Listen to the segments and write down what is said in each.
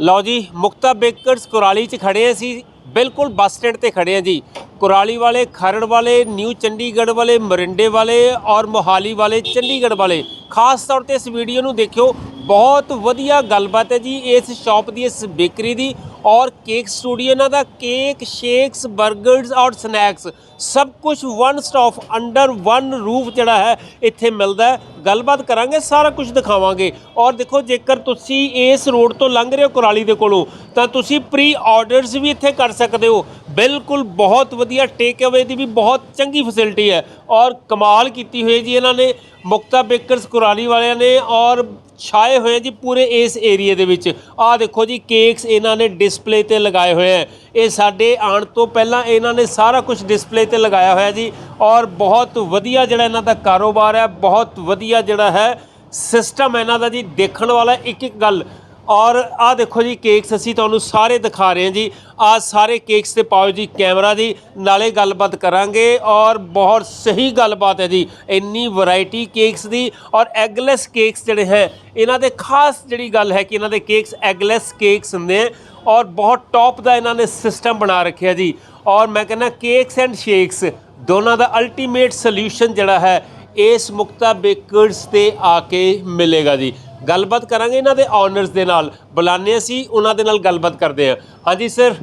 ਲਓ ਜੀ, ਮੁਕਤਾ ਬੇਕਰਸ ਕੁਰਾਲੀ 'ਚ ਖੜੇ ਅਸੀਂ। ਬਿਲਕੁਲ ਬੱਸ ਸਟੈਂਡ ਤੇ ਖੜੇ ਹਾਂ ਜੀ। ਕੁਰਾਲੀ ਵਾਲੇ, ਖਰੜ ਵਾਲੇ, ਨਿਊ ਚੰਡੀਗੜ੍ਹ ਵਾਲੇ, ਮਰਿੰਡੇ ਵਾਲੇ ਔਰ ਮੋਹਾਲੀ ਵਾਲੇ, ਚੰਡੀਗੜ੍ਹ ਵਾਲੇ। ਖਾਸ ਤੌਰ ਤੇ ਇਸ ਵੀਡੀਓ ਨੂੰ ਦੇਖਿਓ। ਬਹੁਤ ਵਧੀਆ ਗੱਲਬਾਤ ਹੈ ਜੀ ਇਸ ਸ਼ਾਪ ਦੀ, ਇਸ ਬੇਕਰੀ ਦੀ। ਔਰ ਕੇਕ ਸਟੂਡੀਓ ਇਹਨਾਂ ਦਾ, ਕੇਕ, ਸ਼ੇਕਸ 버ਗਰਸ ਔਰ ਸਨੈਕਸ, ਸਭ ਕੁਝ one stop under one roof ਜਿਹੜਾ ਹੈ, ਇੱਥੇ ਮਿਲਦਾ ਗੱਲਬਾਤ ਕਰਾਂਗੇ, ਸਾਰਾ ਕੁਝ ਦਿਖਾਵਾਂਗੇ। ਔਰ ਦੇਖੋ, ਜੇਕਰ ਤੁਸੀਂ ਇਸ ਰੋਡ ਤੋਂ ਲੰਘ ਰਹੇ ਹੋ ਕੁਰਾਲੀ ਦੇ ਕੋਲੋਂ, ਤਾਂ ਤੁਸੀਂ ਪ੍ਰੀ ਆਰਡਰਸ ਵੀ ਇੱਥੇ ਕਰ ਸਕਦੇ ਹੋ। ਬਿਲਕੁਲ ਬਹੁਤ ਵਧੀਆ ਟੇਕ ਅਵੇ ਦੀ ਵੀ ਬਹੁਤ ਚੰਗੀ ਫੈਸਿਲਿਟੀ ਹੈ। ਔਰ ਕਮਾਲ ਕੀਤੀ ਹੋਈ ਜੀ ਇਹਨਾਂ ਨੇ, ਮੁਕਤਾ ਬੇਕਰਸ ਕੁਰਾਲੀ ਵਾਲਿਆਂ ਨੇ ਔਰ ਛਾਏ ਹੋਏ ਜੀ ਪੂਰੇ ਇਸ ਏਰੀਏ ਦੇ ਵਿੱਚ। ਆਹ ਦੇਖੋ ਜੀ ਕੇਕਸ ਇਹਨਾਂ ਨੇ ਡਿਸ ਡਿਸਪਲੇ ਤੇ ਲਗਾਏ ਹੋਏ ਹੈ। ਇਹ ਸਾਡੇ ਆਉਣ ਤੋਂ ਪਹਿਲਾਂ ਇਹਨਾਂ ਨੇ ਸਾਰਾ ਕੁਝ ਡਿਸਪਲੇ ਤੇ ਲਗਾਇਆ ਹੋਇਆ ਜੀ। ਔਰ ਬਹੁਤ ਵਧੀਆ ਜਿਹੜਾ ਇਹਨਾਂ ਦਾ ਕਾਰੋਬਾਰ ਹੈ, ਬਹੁਤ ਵਧੀਆ ਜਿਹੜਾ ਹੈ ਸਿਸਟਮ ਇਹਨਾਂ ਦਾ ਜੀ। ਦੇਖਣ ਵਾਲਾ ਇੱਕ ਇੱਕ ਗੱਲ। ਔਰ ਆਹ ਦੇਖੋ ਜੀ ਕੇਕਸ ਅਸੀਂ ਤੁਹਾਨੂੰ ਸਾਰੇ ਦਿਖਾ ਰਹੇ ਹਾਂ ਜੀ। ਆਹ ਸਾਰੇ ਕੇਕਸ ਤੇ ਪਾਓ ਜੀ ਕੈਮਰਾ ਦੀ ਨਾਲੇ ਗੱਲਬਾਤ ਕਰਾਂਗੇ ਔਰ ਬਹੁਤ ਸਹੀ ਗੱਲਬਾਤ ਹੈ ਜੀ। ਇੰਨੀ ਵੈਰਾਈਟੀ ਕੇਕਸ ਦੀ ਔਰ ਐਗਲੈਸ ਕੇਕਸ ਜਿਹੜੇ ਹੈ, ਇਹਨਾਂ ਦੇ ਖਾਸ ਜਿਹੜੀ ਗੱਲ ਹੈ ਕਿ ਇਹਨਾਂ ਦੇ ਕੇਕਸ ਐਗਲੈਸ ਕੇਕਸ ਹੁੰਦੇ ਆ ਔਰ ਬਹੁਤ ਟੌਪ ਦਾ ਇਹਨਾਂ ਨੇ ਸਿਸਟਮ ਬਣਾ ਰੱਖਿਆ ਜੀ। ਔਰ ਮੈਂ ਕਹਿੰਦਾ ਕੇਕਸ ਐਂਡ ਸ਼ੇਕਸ ਦੋਨਾਂ ਦਾ ਅਲਟੀਮੇਟ ਸੋਲੂਸ਼ਨ ਜਿਹੜਾ ਹੈ ਇਸ ਮੁਕਤਾ ਬੇਕਰਸ ਤੇ ਆ ਕੇ ਮਿਲੇਗਾ ਜੀ। ਗੱਲਬਾਤ ਕਰਾਂਗੇ ਇਹਨਾਂ ਦੇ ਓਨਰਸ ਦੇ ਨਾਲ। ਬੁਲਾਉਂਦੇ ਅਸੀਂ ਉਹਨਾਂ ਦੇ ਨਾਲ ਗੱਲਬਾਤ ਕਰਦੇ ਹਾਂ। ਹਾਂਜੀ ਸਰ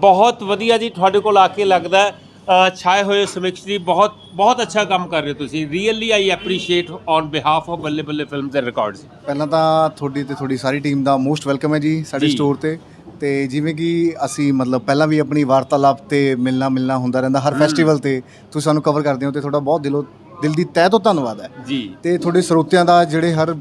ਬਹੁਤ ਵਧੀਆ ਜੀ ਤੁਹਾਡੇ ਕੋਲ ਆ ਕੇ ਲੱਗਦਾ ਛਾਏ ਹੋਏ ਸਮੀਕਸ਼ ਜੀ ਬਹੁਤ ਬਹੁਤ ਅੱਛਾ ਕੰਮ ਕਰ ਰਹੇ ਤੁਸੀਂ। Really I appreciate on behalf of Balle Balle films and records ਪਹਿਲਾਂ ਤਾਂ ਤੁਹਾਡੀ ਤੇ ਤੁਹਾਡੀ ਸਾਰੀ ਟੀਮ ਦਾ ਮੋਸਟ ਵੈਲਕਮ ਹੈ ਜੀ ਸਾਡੇ। ਸਟੋਰ ਤੇ। ਤੇ ਜਿਵੇਂ ਕਿ ਅਸੀਂ ਮਤਲਬ ਪਹਿਲਾਂ ਵੀ ਆਪਣੀ ਵਾਰਤਾਲਾਪ ਤੇ ਮਿਲਣਾ ਮਿਲਣਾ ਹੁੰਦਾ ਰਹਿੰਦਾ ਹਰ ਫੈਸਟੀਵਲ ਤੇ ਤੁਸੀਂ ਸਾਨੂੰ ਕਵਰ ਕਰਦੇ ਹੋ ਤੇ ਤੁਹਾਡਾ ਬਹੁਤ ਦਿਲੋਂ ਦਿਲ ਦੀ ਤਹਿ ਤੋਂ ਧੰਨਵਾਦ ਹੈ। ਜੀ। ਤੇ ਤੁਹਾਡੇ ਸਰੋਤਿਆਂ ਦਾ ਜਿਹੜੇ ਹਰ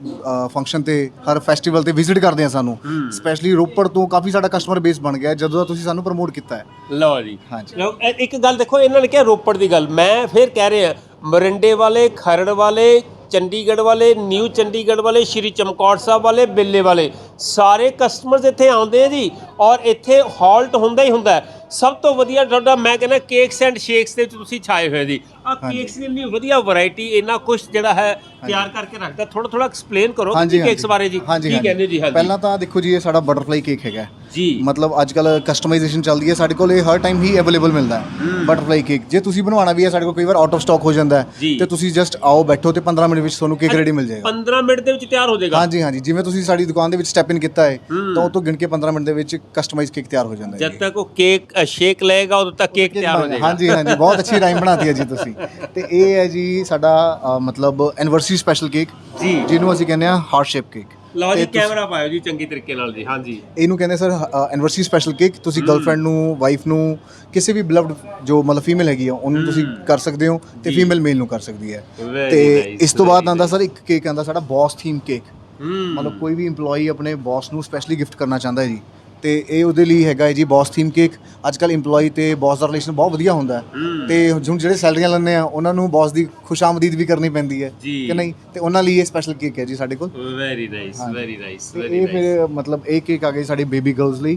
ਫੰਕਸ਼ਨ ਤੇ ਹਰ ਫੈਸਟੀਵਲ ਤੇ ਵਿਜ਼ਿਟ ਕਰਦੇ ਆ ਸਾਨੂੰ ਸਪੈਸ਼ਲੀ ਰੋਪੜ ਤੋਂ ਕਾਫੀ ਸਾਡਾ ਕਸਟਮਰ ਬੇਸ ਬਣ ਗਿਆ ਜਦੋਂ ਦਾ ਤੁਸੀਂ ਸਾਨੂੰ ਪ੍ਰਮੋਟ ਕੀਤਾ ਹੈ। ਲਓ ਜੀ। ਹਾਂਜੀ। ਲਓ, ਇਹ- ਇੱਕ ਗੱਲ ਦੇਖੋ ਇਹਨਾਂ ਨੇ ਕਿਹਾ ਰੋਪੜ ਦੀ ਗੱਲ। ਮੈਂ ਫਿਰ ਕਹਿ ਰਿਹਾ ਮਰਿੰਡੇ ਵਾਲੇ ਖਰੜ ਵਾਲੇ ਚੰਡੀਗੜ੍ਹ ਵਾਲੇ ਨਿਊ ਚੰਡੀਗੜ੍ਹ ਵਾਲੇ ਸ਼੍ਰੀ ਚਮਕੌਰ ਸਾਹਿਬ ਵਾਲੇ ਬਿੱਲੇ ਵਾਲੇ। ਸਾਰੇ ਕਸਟਮਰਸ ਇੱਥੇ ਆਉਂਦੇ ਆ ਜੀ ਔਰ ਇੱਥੇ ਹਾਲਟ ਹੁੰਦਾ ਹੀ ਹੁੰਦਾ। ਸਭ ਤੋਂ ਵਧੀਆ ਤੁਹਾਡਾ ਮੈਂ ਕਹਿੰਦਾ ਕੇਕਸ ਐਂਡ ਸ਼ੇਕਸ ਦੇ ਵਿੱਚ ਤੁਸੀਂ ਛਾਏ ਹੋਏ ਜੀ। ਆ ਕੇਕਸ ਦੀ ਇੰਨੀ ਵਧੀਆ ਵੈਰਾਈਟੀ ਇੰਨਾ ਕੁਝ ਜਿਹੜਾ ਹੈ ਤਿਆਰ ਕਰਕੇ ਰੱਖਦਾ। ਥੋੜਾ ਥੋੜਾ ਐਕਸਪਲੇਨ ਕਰੋ ਕੇਕਸ ਬਾਰੇ ਜੀ। ਕੀ ਕਹਿੰਦੇ ਜੀ? ਹਾਂਜੀ। ਪਹਿਲਾਂ ਤਾਂ ਦੇਖੋ ਜੀ ਇਹ ਸਾਡਾ ਬਟਰਫਲਾਈ ਕੇਕ ਹੈਗਾ। ਜੀ। ਮਤਲਬ ਅੱਜ ਕੱਲ ਕਸਟਮਾਈਜ਼ੇਸ਼ਨ ਚੱਲਦੀ ਹੈ ਸਾਡੇ ਕੋਲ ਇਹ ਹਰ ਟਾਈਮ ਹੀ ਅਵੇਲੇਬਲ ਮਿਲਦਾ ਹੈ। ਬਟਰਫਲਾਈ ਕੇਕ ਜੇ ਤੁਸੀਂ ਬਣਵਾਉਣਾ ਵੀ ਹੈ ਸਾਡੇ ਕੋਲ ਕਈ ਵਾਰ ਆਊਟ ਆਫ ਸਟਾਕ ਹੋ ਜਾਂਦਾ। ਹੈ। ਤੇ ਤੁਸੀਂ ਜਸਟ ਆਓ ਬੈਠੋ ਤੇ 15 ਮਿੰਟ ਵਿੱਚ ਤੁਹਾਨੂੰ ਕੇਕ ਰੈਡੀ ਮਿਲ ਜਾਏਗਾ। 15 ਮਿੰਟ ਦੇ ਵਿੱਚ ਤਿਆਰ ਹੋ ਜਾਏਗਾ। ਹਾਂਜੀ ਹਾਂਜੀ। ਜਿਵੇਂ ਤੁਸੀਂ ਸਾਡੀ ਦੁਕਾਨ ਦੇ ਵਿੱਚ ਸਟੈਪ ਇਨ ਕੀਤਾ ਹੈ ਤਾਂ ਉਹ ਤੋਂ ਗਿਣ ਕੇ 15 ਮਿੰਟ ਦੇ ਵਿੱਚ ਕਸਟਮਾਈਜ਼ ਕੇਕ ਤਿਆਰ ਹੋ ਜਾਂਦਾ ਹੈ ਜਦ ਤੱਕ ਉਹ ਕੇਕ ਸ਼ੇਕ ਲਏਗਾ ਉਦੋਂ ਤੱਕ ਕੇਕ ਤਿਆਰ ਹੋ ਜਾਏਗਾ। ਹਾਂਜੀ ਹਾਂਜੀ। ਬਹੁਤ ਅੱਛੀ ਰਾਈਮ ਬਣਾਤੀ ਹੈ ਜੀ ਤੁਸੀਂ। ਤੇ ਇਹ ਹੈ ਜੀ ਸਾਡਾ ਮਤਲਬ ਐਨਵਰਸਰੀ ਸਪੈਸ਼ਲ ਕੇਕ ਜੀ। ਜਿਹਨੂੰ ਅਸੀਂ ਕਹਿੰਦੇ ਆ ਹਾਰਟ ਸ਼ੇਪ ਕੇਕ ਲਓ ਜੀ ਕੈਮਰਾ ਪਾਇਓ ਜੀ ਚੰਗੀ ਤਰੀਕੇ ਨਾਲ ਜੀ ਹਾਂਜੀ। ਇਹਨੂੰ ਕਹਿੰਦੇ ਸਰ ਐਨਵਰਸਰੀ ਸਪੈਸ਼ਲ ਕੇਕ ਤੁਸੀਂ ਗਰਲਫ੍ਰੈਂਡ ਨੂੰ ਵਾਈਫ ਨੂੰ ਕਿਸੇ ਵੀ ਬਲਵਡ ਜੋ ਮਤਲਬ ਫੀਮੇਲ ਹੈਗੀ ਆ ਉਹਨੂੰ ਤੁਸੀਂ ਕਰ ਸਕਦੇ ਹੋ ਤੇ ਫੀਮੇਲ ਮੇਲ ਨੂੰ ਕਰ ਸਕਦੀ ਹੈ। ਤੇ ਇਸ ਤੋਂ ਬਾਅਦ ਆਂਦਾ ਸਰ ਇੱਕ ਕੇਕ ਆਂਦਾ ਸਾਡਾ ਬੌਸ ਥੀਮ ਕੇਕ ਮਤਲਬ ਕੋਈ ਵੀ EMPLOYEE ਆਪਣੇ ਬੌਸ ਨੂੰ ਸਪੈਸ਼ਲੀ ਗਿਫਟ ਕਰਨਾ ਚਾਹੁੰਦਾ ਹੈ ਜੀ। ਤੇ ਇਹ ਉਹਦੇ ਲਈ ਹੈਗਾ ਹੈ ਜੀ ਬੌਸ ਥੀਮ ਕੇਕ ਅੱਜ ਕੱਲ EMPLOYEE ਤੇ ਬੌਸ ਦਾ ਰਿਲੇਸ਼ਨ ਬਹੁਤ ਵਧੀਆ ਹੁੰਦਾ ਹੈ। ਤੇ ਹੁਣ ਜਿਹੜੇ ਸੈਲਰੀਆਂ ਲੈਂਦੇ ਆ ਉਹਨਾਂ ਨੂੰ ਬੌਸ ਦੀ ਖੁਸ਼ਾਮਦੀਦ ਵੀ ਕਰਨੀ ਪੈਂਦੀ ਹੈ। ਜੀ। ਕਿ ਨਹੀਂ? ਤੇ ਉਹਨਾਂ ਲਈ ਇਹ ਸਪੈਸ਼ਲ ਕੇਕ ਹੈ ਜੀ ਸਾਡੇ ਕੋਲ। ਵੈਰੀ ਨਾਈਸ ਵੈਰੀ ਨਾਈਸ ਤੇ ਵੈਰੀ ਇਹ ਨਾਈਸ ਫਿਰ ਮਤਲਬ ਇਹ ਕੇਕ ਆ ਜੀ ਸਾਡੀ ਬੇਬੀ ਗਰਲਸ ਲਈ।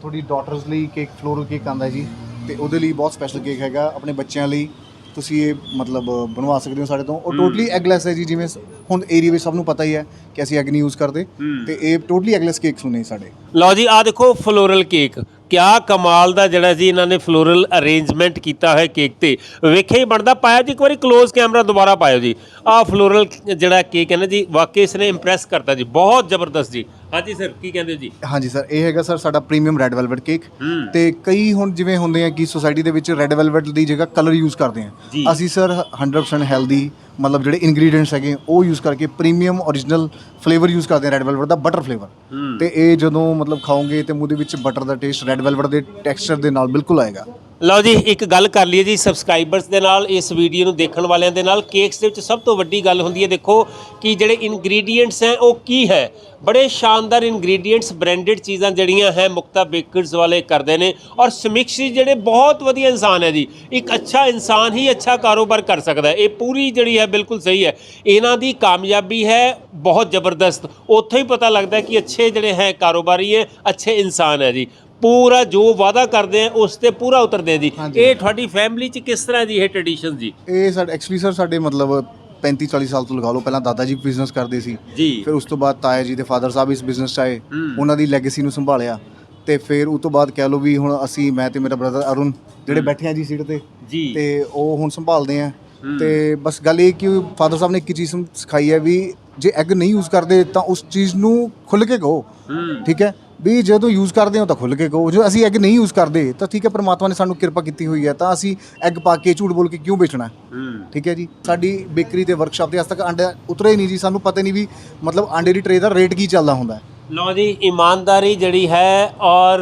ਤੁਹਾਡੀ ਡਾਟਰਸ ਲਈ ਕੇਕ ਫਲੋਰਲ ਕੇਕ ਆਂਦਾ ਜੀ। ਤੇ ਉਹਦੇ ਲਈ ਬਹੁਤ ਸਪੈਸ਼ਲ ਕੇਕ ਹੈਗਾ ਆਪਣੇ ਬੱਚਿਆਂ ਲਈ। ਤੁਸੀਂ ਇਹ ਮਤਲਬ ਬਣਵਾ ਸਕਦੇ ਹੋ ਸਾਡੇ ਤੋਂ। ਉਹ ਟੋਟਲੀ ਐਗਲੈਸ ਹੈ ਜੀ ਜਿਵੇਂ ਸ- ਹੁਣ ਏਰੀਆ ਵਿੱਚ ਸਭ ਨੂੰ ਪਤਾ ਹੀ ਹੈ। ਕਿ ਅਸੀਂ ਐਗ ਨਹੀਂ ਯੂਜ਼ ਕਰਦੇ ਤੇ ਇਹ ਟੋਟਲੀ ਐਗਲੈਸ ਕੇਕਸ ਹੁੰਦੇ ਸਾਡੇ। ਲਓ ਜੀ ਆ ਦੇਖੋ ਫਲੋਰਲ ਕੇਕ ਕਿਆ ਕਮਾਲ ਦਾ ਜਿਹੜਾ ਜੀ ਇਹਨਾਂ ਨੇ ਫਲੋਰਲ ਅਰੇਂਜਮੈਂਟ ਕੀਤਾ ਹੈ ਕੇਕ ਤੇ। ਵੇਖਿਆ ਹੀ ਬਣਦਾ ਪਾਇਆ ਜੀ ਇੱਕ ਵਾਰੀ ক্লোਜ਼ ਕੈਮਰਾ ਦੁਬਾਰਾ ਪਾਇਓ ਜੀ। ਆ ਫਲੋਰਲ ਜਿਹੜਾ ਕੇਕ ਹੈ ਨਾ ਜੀ ਵਾਕਈ ਇਸ ਨੇ ਇੰਪ੍ਰੈਸ ਕਰਤਾ ਜੀ ਬਹੁਤ ਜ਼ਬਰਦਸਤ ਜੀ। ਹਾਂਜੀ ਸਰ ਕੀ ਕਹਿੰਦੇ ਹੋ ਜੀ? ਹਾਂਜੀ ਸਰ ਇਹ ਹੈਗਾ ਸਰ ਸਾਡਾ ਪ੍ਰੀਮੀਅਮ ਰੈੱਡ ਵੈਲਵਟ ਕੇਕ। ਤੇ ਕਈ ਹੁਣ ਜਿਵੇਂ ਹੁੰਦੇ ਆ ਕਿ ਸੋਸਾਇਟੀ ਦੇ ਵਿੱਚ ਰੈੱਡ ਵੈਲਵਟ ਦੀ ਜਗ੍ਹਾ ਕਲਰ ਯੂਜ਼ ਕਰਦੇ। ਆ। ਅਸੀਂ ਸਰ 100% ਹੈਲਦੀ ਮਤਲਬ ਜਿਹੜੇ ਇਨਗਰੀਡੀਅੰਟਸ ਹੈਗੇ ਉਹ ਯੂਜ਼ ਕਰਕੇ ਪ੍ਰੀਮੀਅਮ origignal ਫਲੇਵਰ ਯੂਜ਼ ਕਰਦੇ ਆ ਰੈੱਡ ਵੈਲਵਟ ਦਾ ਬਟਰ ਫਲੇਵਰ ਤੇ ਇਹ ਜਦੋਂ ਮਤਲਬ ਖਾਓਗੇ ਤੇ ਮੂੰਹ ਦੇ ਵਿੱਚ ਬਟਰ ਦਾ ਟੇਸਟ ਰੈੱਡ ਵੈਲਵਟ ਦੇ ਟੈਕਸਚਰ ਦੇ ਨਾਲ ਬਿਲਕੁਲ ਆਏਗਾ। ਲਓ ਜੀ, ਇੱਕ ਗੱਲ ਕਰ ਲਈਏ ਜੀ ਸਬਸਕ੍ਰਾਈਬਰਸ ਦੇ ਨਾਲ, ਇਸ ਵੀਡੀਓ ਨੂੰ ਦੇਖਣ ਵਾਲਿਆਂ ਦੇ ਨਾਲ। ਕੇਕਸ ਦੇ ਵਿੱਚ ਸਭ ਤੋਂ ਵੱਡੀ ਗੱਲ ਹੁੰਦੀ ਹੈ, ਦੇਖੋ ਕਿ ਜਿਹੜੇ ਇਨਗਰੀਡੀਐਂਟਸ ਹੈ, ਉਹ ਕੀ ਹੈ? ਬੜੇ ਸ਼ਾਨਦਾਰ ਇਨਗਰੀਡੀਅੰਟਸ ਬ੍ਰਾਂਡਡ ਚੀਜ਼ਾਂ ਜਿਹੜੀਆਂ ਹੈ, ਮੁਕਤਾ ਬੇਕਰਸ ਵਾਲੇ ਕਰਦੇ ਨੇ। ਔਰ ਸਮੀਕਸ਼ੀ ਜਿਹੜੇ ਬਹੁਤ ਵਧੀਆ ਇਨਸਾਨ ਹੈ ਜੀ, ਇੱਕ ਅੱਛਾ ਇਨਸਾਨ ਹੀ ਅੱਛਾ ਕਾਰੋਬਾਰ ਕਰ ਸਕਦਾ ਹੈ। ਇਹ ਪੂਰੀ ਜਿਹੜੀ ਹੈ, ਬਿਲਕੁਲ ਸਹੀ ਹੈ। ਇਹਨਾਂ ਦੀ ਕਾਮਯਾਬੀ ਹੈ, ਬਹੁਤ ਜ਼ਬਰਦਸਤ। ਉੱਥੋਂ ਹੀ ਪਤਾ ਲੱਗਦਾ ਕਿ ਅੱਛੇ ਜਿਹੜੇ ਹੈ, ਕਾਰੋਬਾਰੀ ਹੈ, ਅੱਛੇ ਇਨਸਾਨ ਹੈ ਜੀ। ਪੂਰਾ ਜੋ ਵਾਅਦਾ ਕਰਦੇ ਆ ਉਸ ਤੇ ਪੂਰਾ ਉਤਰਦੇ ਆ ਜੀ ਹਾਂਜੀ। ਇਹ ਤੁਹਾਡੀ ਫੈਮਿਲੀ ਚ ਕਿਸ ਤਰ੍ਹਾਂ ਦੀ ਇਹ ਟ੍ਰੈਡੀਸ਼ਨ ਜੀ? ਇਹ ਸਾਡੇ ਐਕਚੁਅਲੀ ਸਰ ਸਾਡੇ ਮਤਲਬ 35 40 ਸਾਲ ਤੋਂ ਲਗਾ ਲਓ ਪਹਿਲਾਂ ਦਾਦਾ ਜੀ ਬਿਜ਼ਨਸ ਕਰਦੇ ਸੀ। ਜੀ। ਫਿਰ ਉਸ ਤੋਂ ਬਾਅਦ ਤਾਇਆ ਜੀ ਦੇ ਫਾਦਰ ਸਾਹਿਬ ਇਸ ਬਿਜ਼ਨਸ 'ਚ ਆਏ। ਹੂੰ। ਉਹਨਾਂ ਦੀ ਲੈਗੇਸੀ ਨੂੰ ਸੰਭਾਲਿਆ। ਤੇ ਫਿਰ ਉਸ ਤੋਂ ਬਾਅਦ ਕਹਿ ਲਓ ਵੀ ਹੁਣ ਅਸੀਂ ਮੈਂ ਤੇ ਮੇਰਾ ਬ੍ਰਦਰ ਅਰੁਣ ਜਿਹੜੇ ਬੈਠੇ ਆ ਜੀ ਸੀਟ ਤੇ ਜੀ। ਤੇ ਉਹ ਹੁਣ ਸੰਭਾਲਦੇ ਆ। ਹੂੰ। ਤੇ ਬਸ ਗੱਲ ਇਹ ਕਿ ਫਾਦਰ ਸਾਹਿਬ ਨੇ ਇੱਕ ਹੀ ਚੀਜ਼ ਸਮ- ਸਿਖਾਈ ਹੈ ਵੀ ਜੇ ਐਗ ਨਹੀਂ ਯੂਜ਼ ਕਰਦੇ ਤਾਂ ਉਸ ਚੀਜ਼ ਨੂੰ ਖੁੱਲ ਕੇ ਕਹੋ। ਹੂੰ। ਠੀਕ ਹੈ? ਵੀ ਜਦੋਂ ਯੂਜ਼ ਕਰਦੇ ਹੋ ਤਾਂ ਖੁੱਲ ਕੇ ਕਹੋ। ਜੇ ਅਸੀਂ ਐਗ ਨਹੀਂ ਯੂਜ਼ ਕਰਦੇ ਤਾਂ ਠੀਕ ਹੈ ਪ੍ਰਮਾਤਮਾ ਨੇ ਸਾਨੂੰ ਕਿਰਪਾ ਕੀਤੀ ਹੋਈ ਹੈ ਤਾਂ ਅਸੀਂ ਐਗ ਪਾ ਕੇ ਝੂਠ ਬੋਲ ਕੇ ਕਿਉਂ ਵੇਚਣਾ ਠੀਕ ਹੈ ਜੀ। ਸਾਡੀ ਬੇਕਰੀ ਤੇ ਵਰਕਸ਼ਾਪ ਤੇ ਅੱਜ ਤੱਕ ਅੰਡਾ ਉਤਰਿਆ ਹੀ ਨਹੀਂ ਜੀ। ਸਾਨੂੰ ਪਤਾ ਨਹੀਂ ਵੀ ਮਤਲਬ ਆਂਡੇ ਦੀ ਟਰੇ ਦਾ ਰੇਟ ਕੀ ਚੱਲਦਾ ਹੁੰਦਾ ਹੈ। ਲਓ ਜੀ ਇਮਾਨਦਾਰੀ ਜਿਹੜੀ ਹੈ ਔਰ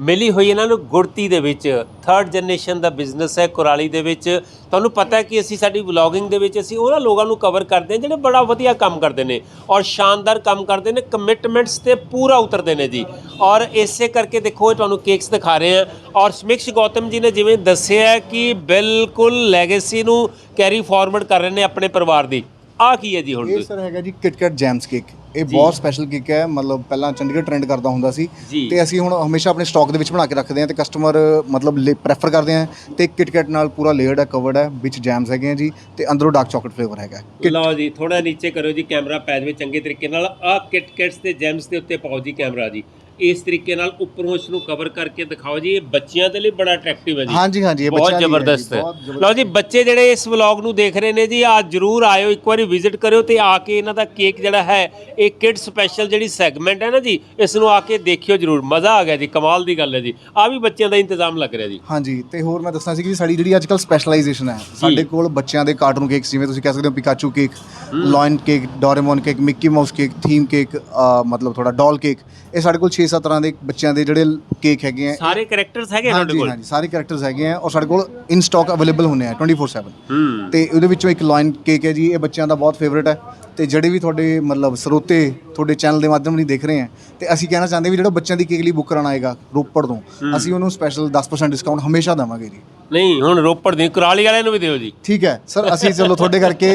ਮਿਲੀ ਹੋਈ ਇਹਨਾਂ ਨੂੰ ਗੁੜਤੀ ਦੇ ਵਿੱਚ ਥਰਡ ਜਨਰੇਸ਼ਨ ਦਾ ਬਿਜ਼ਨਸ ਹੈ ਕੁਰਾਲੀ ਦੇ ਵਿੱਚ। ਤੁਹਾਨੂੰ ਪਤਾ ਹੈ ਕਿ ਅਸੀਂ ਸਾਡੀ ਵਲੌਗਿੰਗ ਦੇ ਵਿੱਚ ਅਸੀਂ ਉਹਨਾਂ ਲੋਕਾਂ ਨੂੰ ਕਵਰ ਕਰਦੇ ਹਾਂ ਜਿਹੜੇ ਬੜਾ ਵਧੀਆ ਕੰਮ ਕਰਦੇ ਨੇ ਔਰ ਸ਼ਾਨਦਾਰ ਕੰਮ ਕਰਦੇ ਨੇ ਕਮਿਟਮੈਂਟਸ ਤੇ ਪੂਰਾ ਉਤਰਦੇ ਨੇ ਜੀ। ਔਰ ਇਸੇ ਕਰਕੇ ਦੇਖੋ ਤੁਹਾਨੂੰ ਕੇਕਸ ਦਿਖਾ ਰਹੇ ਹਾਂ। ਔਰ ਸਮਿਕਸ਼ ਗੌਤਮ ਜੀ ਨੇ ਜਿਵੇਂ ਦੱਸਿਆ ਕਿ ਬਿਲਕੁਲ ਲੈਗੇਸੀ ਨੂੰ ਕੈਰੀ ਫਾਰਵਰਡ ਕਰ ਰਹੇ ਨੇ ਆਪਣੇ ਪਰਿਵਾਰ ਦੀ। ਆਹ ਕੀ ਹੈ ਜੀ ਹੁਣ ਇਹ? ਸਰ ਹੈਗਾ ਜੀ ਕਿਟਕੈਟ ਜੈਮਸ ਕੇਕ ਇਹ ਬਹੁਤ ਸਪੈਸ਼ਲ ਕੇਕ ਹੈ। ਮਤਲਬ ਪਹਿਲਾਂ ਚੰਡੀਗੜ੍ਹ ਟ੍ਰੈਂਡ ਕਰਦਾ ਹੁੰਦਾ ਸੀ। ਤੇ ਅਸੀਂ ਹੁਣ ਹਮੇਸ਼ਾ ਆਪਣੇ ਸਟਾਕ ਦੇ ਵਿੱਚ ਬਣਾ ਕੇ ਰੱਖਦੇ ਹਾਂ ਤੇ ਕਸਟਮਰ ਮਤਲਬ ਪ੍ਰੈਫਰ ਕਰਦੇ ਆ ਤੇ ਕਿਟਕੈਟ ਨਾਲ ਪੂਰਾ ਲੇਅਰਡ ਹੈ ਕਵਰਡ ਹੈ ਵਿੱਚ ਜੈਮਸ ਹੈਗੇ ਆ ਜੀ ਤੇ ਅੰਦਰੋਂ ਡਾਰਕ ਚਾਕਲੇਟ ਫਲੇਵਰ ਹੈਗਾ ਲਓ ਜੀ ਥੋੜਾ ਨੀਚੇ ਕਰੋ ਜੀ ਕੈਮਰਾ ਪੈ ਜਾਵੇ ਚੰਗੇ ਤਰੀਕੇ ਨਾਲ। ਆਹ ਕਿਟ ਕਿਟਸ ਤੇ ਜੈਮਸ ਦੇ ਉੱਤੇ ਪਾਓ ਜੀ ਕੈਮਰਾ ਜੀ। ਇਸ ਤਰੀਕੇ ਨਾਲ ਉੱਪਰੋਂ ਇਸ ਨੂੰ ਕਵਰ ਕਰਕੇ ਦਿਖਾਓ ਜੀ ਇਹ ਬੱਚਿਆਂ ਦੇ ਲਈ ਬੜਾ ਅਟਰੈਕਟਿਵ ਹੈ ਜੀ। ਹਾਂਜੀ ਹਾਂਜੀ ਇਹ ਬਹੁਤ ਬੱਚਿਆਂ ਲਈ ਹੈ ਜੀ, ਜ਼ਬਰਦਸਤ ਹੈ। ਬਹੁਤ ਜ਼ਬਰਦਸਤ। ਲਓ ਜੀ ਬੱਚੇ ਜਿਹੜੇ ਇਸ ਵਲੌਗ ਨੂੰ ਦੇਖ ਰਹੇ ਨੇ ਜੀ ਆ ਜਰੂਰ ਆਇਓ ਇੱਕ ਵਾਰੀ ਵਿਜ਼ਿਟ ਕਰਿਓ ਤੇ ਆ ਕੇ ਇਹਨਾਂ ਦਾ ਕੇਕ ਜਿਹੜਾ ਹੈ ਇਹ ਕਿਡ ਸਪੈਸ਼ਲ ਜਿਹੜੀ ਸੈਗਮੈਂਟ ਹੈ ਨਾ ਜੀ ਇਸ ਨੂੰ ਆ ਕੇ ਦੇਖਿਓ ਜਰੂਰ। ਮਜ਼ਾ ਆ ਗਿਆ ਜੀ ਕਮਾਲ ਦੀ ਗੱਲ ਹੈ ਜੀ। ਆ ਵੀ ਬੱਚਿਆਂ ਦਾ ਇੰਤਜ਼ਾਮ ਲੱਗ ਰਿਹਾ ਜੀ। ਹਾਂਜੀ ਤੇ ਹੋਰ ਮੈਂ ਦੱਸਣਾ ਸੀ ਕਿ ਸਾਡੀ ਜਿਹੜੀ ਅੱਜਕੱਲ ਸਪੈਸ਼ਲਾਈਜੇਸ਼ਨ ਹੈ ਸਾਡੇ ਕੋਲ ਬੱਚਿਆਂ ਦੇ ਕਾਰਟੂਨ ਕੇਕਸ ਜਿਵੇਂ ਤੁਸੀਂ ਕਹਿ ਸਕਦੇ ਹੋ Pikachu cake lion cake Doraemon cake Mickey Mouse cake theme cake ਮਤਲਬ ਥੋੜਾ ਡਾਲ ਕੇਕ ਇਹ ਸਾਡੇ ਕੋਲ 6-7 ਤਰ੍ਹਾਂ ਦੇ ਬੱਚਿਆਂ ਦੇ ਜਿਹੜੇ ਕੇਕ ਹੈਗੇ ਆ ਸਾਰੇ ਕੈਰੈਕਟਰਸ ਹੈਗੇ ਤੁਹਾਡੇ ਹਾਂਜੀ ਕੋਲ? ਹਾਂਜੀ ਸਾਰੇ ਕੈਰੈਕਟਰਸ ਹੈਗੇ ਆ ਔਰ ਸਾਡੇ ਕੋਲ ਇਨ ਸਟਾਕ ਅਵੇਲੇਬਲ ਹੁੰਨੇ ਆ 24/7 ਹੂੰ। ਤੇ ਉਹਦੇ ਵਿੱਚੋਂ ਇੱਕ ਲਾਇਨ ਕੇਕ ਹੈ ਜੀ ਇਹ ਬੱਚਿਆਂ ਦਾ ਬਹੁਤ ਫੇਵਰੇਟ ਹੈ। ਤੇ ਜਿਹੜੇ ਵੀ ਤੁਹਾਡੇ ਮਤਲਬ ਸਰੋਤੇ ਤੁਹਾਡੇ ਚੈਨਲ ਦੇ ਮਾਧਿਅਮ ਨਾਲ ਦੇਖ ਰਹੇ ਆ ਤੇ ਅਸੀਂ ਕਹਿਣਾ ਚਾਹੁੰਦੇ ਵੀ ਜਿਹੜਾ ਬੱਚਿਆਂ ਦੀ ਕੇਕ ਲਈ ਬੁੱਕ ਕਰਾਉਣਾ ਆਏਗਾ ਰੋਪੜ ਤੋਂ ਅਸੀਂ ਉਹਨੂੰ ਸਪੈਸ਼ਲ 10% ਡਿਸਕਾਊਂਟ ਹਮੇਸ਼ਾ ਦੇਵਾਂਗੇ ਜੀ। ਨਹੀਂ ਹੁਣ ਰੋਪੜ ਦੀ ਕੁਰਾਲੀ ਵਾਲਿਆਂ ਨੂੰ ਵੀ ਦਿਓ ਜੀ। ਠੀਕ ਹੈ ਸਰ ਅਸੀਂ ਚਲੋ ਤੁਹਾਡੇ ਕਰਕੇ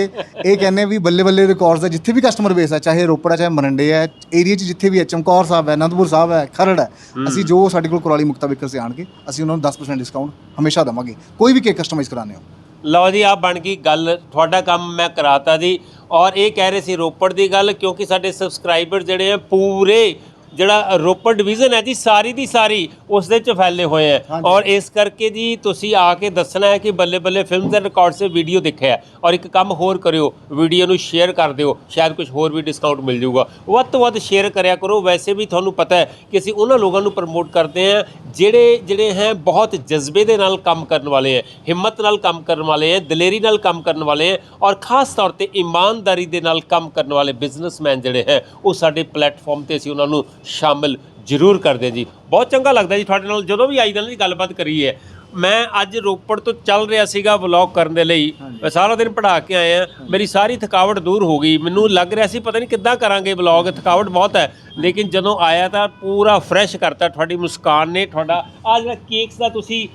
ਇਹ ਕਹਿੰਦੇ ਹਾਂ ਵੀ ਬੱਲੇ ਬੱਲੇ ਰਿਕਾਰਡਸ ਹੈ ਜਿੱਥੇ ਵੀ ਕਸਟਮਰ ਬੇਸ ਹੈ ਚਾਹੇ ਰੋਪੜ ਹੈ ਚਾਹੇ ਮਰੰਡੇ ਹੈ ਏਰੀਆ 'ਚ ਜਿੱਥੇ ਵੀ ਹੈ ਚਮਕੌਰ ਸਾਹਿਬ ਹੈ ਅਨੰਦਪੁਰ ਸਾਹਿਬ ਹੈ ਖਰੜ ਹੈ ਅਸੀਂ ਜੋ ਸਾਡੇ ਕੋਲ ਕੁਰਾਲੀ ਮੁਕਤਾ ਬੇਕਰ ਸੇ ਆਣਗੇ ਅਸੀਂ ਉਹਨਾਂ ਨੂੰ 10% ਡਿਸਕਾਊਂਟ ਹਮੇਸ਼ਾ ਦੇਵਾਂਗੇ। ਕੋਈ ਵੀ ਕੇਕ ਕਸਟਮਾਈਜ਼ ਕਰਾਣੇ ਹੋ। ਲਓ ਜੀ ਆ ਬਣ ਗਈ ਗੱਲ ਤੁਹਾਡਾ ਕੰਮ ਮੈਂ ਕਰਾਤਾ ਜੀ। ਔਰ ਇਹ ਕਹਿ ਰਹੇ ਸੀ ਰੋਪੜ ਦੀ ਗੱਲ ਕਿਉਂਕਿ ਸਾਡੇ ਸਬਸਕ੍ਰਾਈਬਰ ਜਿਹੜੇ ਆ ਪੂਰੇ ਜਿਹੜਾ ਰੋਪੜ ਡਿਵੀਜ਼ਨ ਹੈ ਜੀ ਸਾਰੀ ਦੀ ਸਾਰੀ ਉਸ ਦੇ ਵਿੱਚ ਫੈਲੇ ਹੋਏ ਹਾਂਜੀ। ਔਰ ਇਸ ਕਰਕੇ ਜੀ ਤੁਸੀਂ ਆ ਕੇ ਦੱਸਣਾ ਹੈ ਕਿ Balle Balle films and records ਦੇ ਵੀਡੀਓ ਦੇਖਿਆ ਹੈ। ਔਰ ਇੱਕ ਕੰਮ ਹੋਰ ਕਰਿਓ ਵੀਡੀਓ ਨੂੰ ਸ਼ੇਅਰ ਕਰ ਦਿਓ ਸ਼ਾਇਦ ਕੁਝ ਹੋਰ ਵੀ ਡਿਸਕਾਊਂਟ ਮਿਲ ਜਾਊਗਾ ਵੱਧ ਤੋਂ ਵੱਧ ਸ਼ੇਅਰ ਕਰਿਆ ਕਰੋ ਵੈਸੇ ਵੀ ਤੁਹਾਨੂੰ ਪਤਾ ਹੈ ਕਿ ਅਸੀਂ ਉਹਨਾਂ ਲੋਕਾਂ ਨੂੰ ਪ੍ਰਮੋਟ ਕਰਦੇ ਹਾਂ ਜਿਹੜੇ ਜਿਹੜੇ ਹੈ ਬਹੁਤ ਜਜ਼ਬੇ ਦੇ ਨਾਲ ਕੰਮ ਕਰਨ ਵਾਲੇ ਹੈ ਹਿੰਮਤ ਨਾਲ ਕੰਮ ਕਰਨ ਵਾਲੇ ਹੈ ਦਲੇਰੀ ਨਾਲ ਕੰਮ ਕਰਨ ਵਾਲੇ ਹੈ ਔਰ ਖਾਸ ਤੌਰ ਤੇ ਇਮਾਨਦਾਰੀ ਦੇ ਨਾਲ ਕੰਮ ਕਰਨ ਵਾਲੇ ਬਿਜ਼ਨਸਮੈਨ ਜਿਹੜੇ ਹੈ ਉਹ ਸਾਡੇ ਪਲੇਟਫਾਰਮ ਤੇ ਅਸੀਂ ਉਹਨਾਂ ਨੂੰ ਸ਼ਾਮਿਲ ਜ਼ਰੂਰ ਕਰਦੇ ਜੀ। ਬਹੁਤ ਚੰਗਾ ਲੱਗਦਾ ਜੀ ਤੁਹਾਡੇ ਨਾਲ। ਜਦੋਂ ਵੀ ਆਈਦਾ ਜੀ ਗੱਲਬਾਤ ਕਰੀ ਹੈ ਮੈਂ ਅੱਜ ਰੋਪੜ ਤੋਂ ਚੱਲ ਰਿਹਾ ਸੀਗਾ ਵਲੌਗ ਕਰਨ ਦੇ ਲਈ। ਮੈਂ ਸਾਰਾ ਦਿਨ ਪੜ੍ਹਾ ਕੇ ਆਇਆ। ਮੇਰੀ ਸਾਰੀ ਥਕਾਵਟ ਦੂਰ ਹੋ ਗਈ। ਮੈਨੂੰ ਲੱਗ ਰਿਹਾ ਸੀ ਪਤਾ ਨਹੀਂ ਕਿੱਦਾਂ ਕਰਾਂਗੇ ਵਲੌਗ ਥਕਾਵਟ ਬਹੁਤ ਹੈ। ਲੇਕਿਨ ਜਦੋਂ ਆਇਆ ਤਾਂ ਪੂਰਾ ਫਰੈਸ਼ ਕਰਤਾ। ਤੁਹਾਡੀ ਮੁਸਕਾਨ ਨੇ ਤੁਹਾਡਾ ਆ ਜਿਹੜਾ ਕੇਕਸ ਦਾ ਤੁਸੀਂ